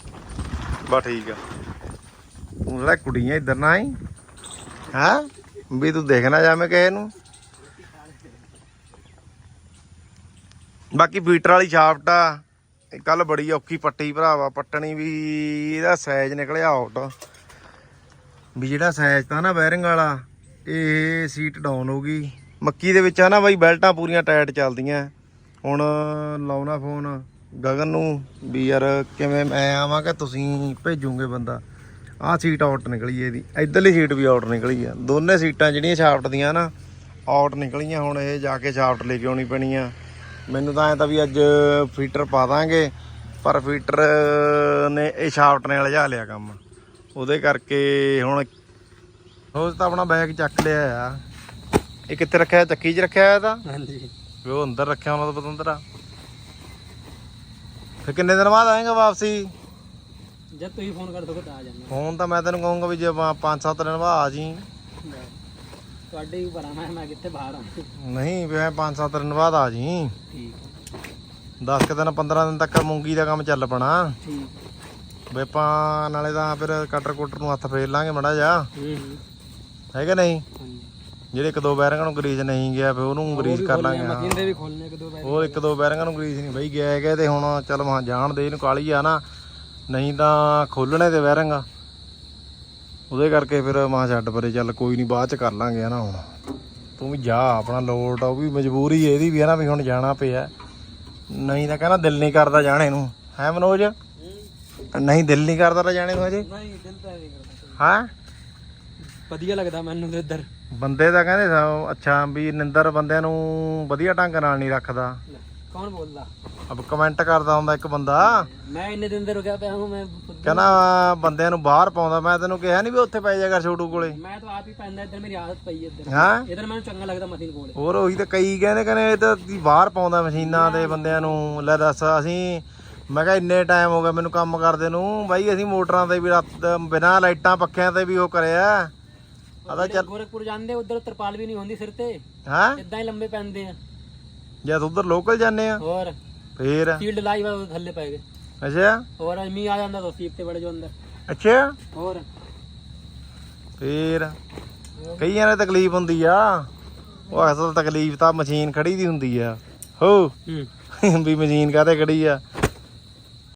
ਬਾ ਠੀਕ ਆ। ਤੂੰ ਜਿਹੜਾ ਕੁੜੀਆਂ ਇੱਧਰ ਨਾ ਆਈ। ਹਾਂ? ਵੀ ਤੂੰ ਦੇਖਣਾ ਜਾਵੇਂ ਕਿਸੇ ਨੂੰ। ਬਾਕੀ ਫੀਟਰ ਵਾਲੀ ਸ਼ਾਫਟ ਆ ਕੱਲ ਬੜੀ ਔਖੀ ਪੱਟੀ ਭਰਾਵਾ, ਪੱਟਣੀ ਵੀ ਇਹਦਾ ਸਾਈਜ਼ ਨਿਕਲਿਆ ਆਊਟ ਵੀ ਜਿਹੜਾ ਸਾਈਜ਼ ਤਾਂ ਨਾ ਬੈਰਿੰਗ ਵਾਲਾ, ਇਹ ਸੀਟ ਡਾਊਨ ਹੋ ਗਈ ਮੱਕੀ ਦੇ ਵਿੱਚ ਆ ਨਾ ਬਾਈ, ਬੈਲਟਾਂ ਪੂਰੀਆਂ ਟਾਈਟ ਚੱਲਦੀਆਂ। ਹੁਣ ਲਾਉਣਾ ਫੋਨ ਗਗਨ ਨੂੰ, ਵੀ ਯਾਰ ਕਿਵੇਂ ਮੈਂ ਆਵਾਂ ਕਿ ਤੁਸੀਂ ਭੇਜੋਗੇ ਬੰਦਾ। ਆਹ ਸੀਟ ਆਊਟ ਨਿਕਲੀ ਇਹਦੀ। ਇਧਰਲੀ ਸੀਟ ਵੀ ਆਊਟ ਨਿਕਲੀ ਆ। ਦੋਨੇ ਸੀਟਾਂ ਜਿਹੜੀਆਂ ਸ਼ਾਫਟ ਦੀਆਂ ਨਾ ਆਊਟ ਨਿਕਲੀਆਂ। ਹੁਣ ਇਹ ਜਾ ਕੇ ਸ਼ਾਫਟ ਲੈ ਕੇ ਆਉਣੀ ਪੈਣੀ ਆ। ਮੈਨੂੰ ਤਾਂ ਐ ਤਾਂ ਵੀ ਅੱਜ ਫੀਟਰ ਪਾ ਦਾਂਗੇ ਪਰ ਫੀਟਰ ਨੇ ਇਹ ਸ਼ਾਫਟ ਨੇ ਲਜਾ ਲਿਆ ਕੰਮ। ਉਹਦੇ ਕਰਕੇ ਹੁਣ ਹੋਰ ਤਾਂ ਆਪਣਾ ਬੈਗ ਚੱਕ ਲਿਆ ਆ। ਇਹ ਕਿੱਥੇ ਰੱਖਿਆ? ਚੱਕੀ 'ਚ ਰੱਖਿਆ ਆ ਤਾਂ? ਹਾਂਜੀ। ਵੀ ਉਹ ਅੰਦਰ ਰੱਖਿਆ ਉਹਨਾਂ ਦਾ ਪਤੰਦਰਾ ਫਿਰ ਕਿੰਨੇ ਦਿਨ ਬਾਅਦ ਆਏਗਾ ਵਾਪਸੀ? ਜਦ ਤੁਸੀਂ ਫੋਨ ਕਰ ਦੋਗੇ ਤਾਂ ਆ ਜਾਣਾ। ਫੋਨ ਤਾਂ ਮੈਂ ਤੈਨੂੰ ਕਹੂੰਗਾ ਵੀ ਜੇ 5-7 ਦਿਨ ਬਾਅਦ ਆ ਜੀ ਤੁਹਾਡੇ ਹੀ ਭਰਾ ਮੈਂ ਮੈਂ ਕਿੱਥੇ ਬਾਹਰ ਆ ਨਹੀਂ ਵੀ 5-7 ਦਿਨ ਬਾਅਦ ਆ ਜੀ। ਠੀਕ 10 ਕਿ ਦਿਨ 15 ਦਿਨ ਤੱਕ ਮੂੰਗੀ ਦਾ ਕੰਮ ਚੱਲ ਪਣਾ। ਠੀਕ ਵੀ ਆਪਾਂ ਨਾਲੇ ਤਾਂ ਫਿਰ ਕਟਰ ਕੁਟਰ ਨੂੰ ਹੱਥ ਫੇਰ ਲਾਂਗੇ ਮੜਾ ਜਾ ਹੂੰ ਹੂੰ। ਹੈ ਕਿ ਨਹੀਂ? ਹਾਂਜੀ। ਜਿਹੜੇ ਇੱਕ ਦੋ ਬੈਰਿੰਗਾਂ ਨੂੰ ਗਰੀਸ ਨਹੀਂ ਗਿਆ ਫਿਰ ਉਹਨੂੰ ਗਰੀਸ ਕਰ ਲਾਂਗੇ। ਹਾਂ। ਮਸ਼ੀਨ ਦੇ ਵੀ ਖੋਲਨੇ ਕਿ ਦੋ ਬੈਗ ਉਹ ਇੱਕ ਦੋ ਬੈਰਿੰਗਾਂ ਨੂੰ ਗਰੀਸ ਨਹੀਂ ਬਈ ਗਿਆ ਹੈਗਾ ਤੇ ਹੁਣ ਚੱਲ ਮਹਾਂ ਜਾਣ ਦੇ ਇਹਨੂੰ ਕਾਲੀ ਆ ਨਾ। ਨਹੀਂ ਤਾਂ ਖੋਲਣੇ ਤੇ ਬੈਰਿੰਗ। ਉਹਦੇ ਕਰਕੇ ਫਿਰ ਮਹਾਂ ਛੱਡ ਪਰੇ ਚੱਲ ਕੋਈ ਨਹੀਂ ਬਾਅਦ ਚ ਕਰ ਲਾਂਗੇ ਨਾ ਹੁਣ। ਤੂੰ ਵੀ ਜਾ ਆਪਣਾ ਲੋਟ ਆ ਉਹ ਵੀ ਮਜਬੂਰੀ ਹੈ ਇਹਦੀ ਵੀ ਹੈ ਨਾ ਵੀ ਹੁਣ ਜਾਣਾ ਪਿਆ। ਨਹੀਂ ਤਾਂ ਕਹਿੰਦਾ ਦਿਲ ਨਹੀਂ ਕਰਦਾ ਜਾਣੇ ਨੂੰ। ਹੈ ਮਨੋਜ? ਨਹੀਂ ਦਿਲ ਨਹੀਂ ਕਰਦਾ ਤਾਂ ਜਾਣੇ ਨੂੰ ਹਜੇ। ਨਹੀਂ ਦਿਲ ਤਾਂ ਨਹੀਂ ਕਰਦਾ। ਹਾਂ? ਵਧੀਆ ਲੱਗਦਾ ਮੈਨੂੰ ਤੇ ਇੱਧਰ। ਬੰਦੇ ਤਾਂ ਕਹਿੰਦੇ ਸਾ- ਅੱਛਾ ਵੀ ਨਿੰਦਰ ਬੰਦਿਆਂ ਨੂੰ ਵਧੀਆ ਢੰਗ ਨਾਲ ਨਹੀਂ ਰੱਖਦਾ। ਕੌਣ ਬੋਲਦਾ? ਅਬ ਕਮੈਂਟ ਕਰਦਾ ਹੁੰਦਾ ਇੱਕ ਬੰਦਾ। ਮੈਂ ਇੰਨੇ ਦਿਨ ਦੇ ਰੁਕਿਆ ਪਿਆ ਹਾਂ ਮੈਂ ਕਹਿੰਦਾ ਬੰਦਿਆਂ ਨੂੰ ਬਾਹਰ ਪਾਉਂਦਾ। ਮੈਂ ਤੈਨੂੰ ਕਿਹਾ ਨਹੀਂ ਵੀ ਉੱਥੇ ਪੈ ਜਾ ਕਰ ਛੋਟੂ ਕੋਲੇ। ਮੈਂ ਤਾਂ ਆਪ ਹੀ ਪੈਂਦਾ ਇੱਧਰ ਮੇਰੀ ਆਦਤ ਪਈ ਇੱਧਰ। ਹਾਂ? ਇੱਧਰ ਮੈਨੂੰ ਚੰਗਾ ਲੱਗਦਾ ਮਸ਼ੀਨ ਕੋਲ। ਹੋਰ ਉਹੀ ਤਾਂ ਕਈ ਕਹਿੰਦੇ ਕਹਿੰਦੇ ਇਹ ਤਾਂ ਤੁਸੀਂ ਬਾਹਰ ਪਾਉਂਦਾ ਮਸ਼ੀਨਾਂ ਤੇ ਬੰਦਿਆਂ ਨੂੰ। ਲੈ ਦੱਸ ਅਸੀਂ ਮੈਂ ਕਿਹਾ ਇੰਨੇ ਟਾਈਮ ਹੋ ਗਿਆ ਮੈਨੂੰ ਕੰਮ ਕਰਦੇ ਨੂੰ। ਬਾਈ ਅਸੀਂ ਮੋਟਰਾਂ ਤੇ ਵੀ ਰਾਤ ਬਿਨਾਂ ਲਾਈਟਾਂ ਪੱਖਿਆਂ ਤੇ ਵੀ ਉਹ ਕਰਿਆ। ਆਦਾ ਚੱਲ ਗੋਰਖਪੁਰ ਜਾਂਦੇ ਉਧਰ ਤਰਪਾਲ ਵੀ ਨਹੀਂ ਹੁੰਦੀ ਸਿਰ ਤੇ। ਹਾਂ? ਇਦਾਂ ਹੀ ਲੰਬੇ ਪੈਂਦੇ ਆ। ਜਦ ਉਧਰ ਲੋਕਲ ਜਾਂਦੇ ਆ। ਹੋਰ? ਫੇਰ? ਫੀਲਡ ਲਾਈਵ ਆ, ਉਹਦੇ ਥੱਲੇ ਪੈ ਗਏ। ਅੱਛਾ। ਹੋਰ ਮੀਂਹ ਆ ਜਾਂਦਾ ਤਾਂ ਸੀਪ ਤੇ ਵੜ ਜੋ ਅੰਦਰ। ਅੱਛਾ। ਹੋਰ? ਫੇਰ? ਕਈਆਂ ਨੇ ਤਕਲੀਫ ਹੁੰਦੀ ਆ। ਉਹ ਅਸਲ ਤਕਲੀਫ ਤਾਂ ਮਸ਼ੀਨ ਖੜੀ ਦੀ ਹੁੰਦੀ ਆ। ਹੋ। ਹੂੰ। ਵੀ ਮਸ਼ੀਨ ਕਾਤੇ ਖੜੀ ਆ?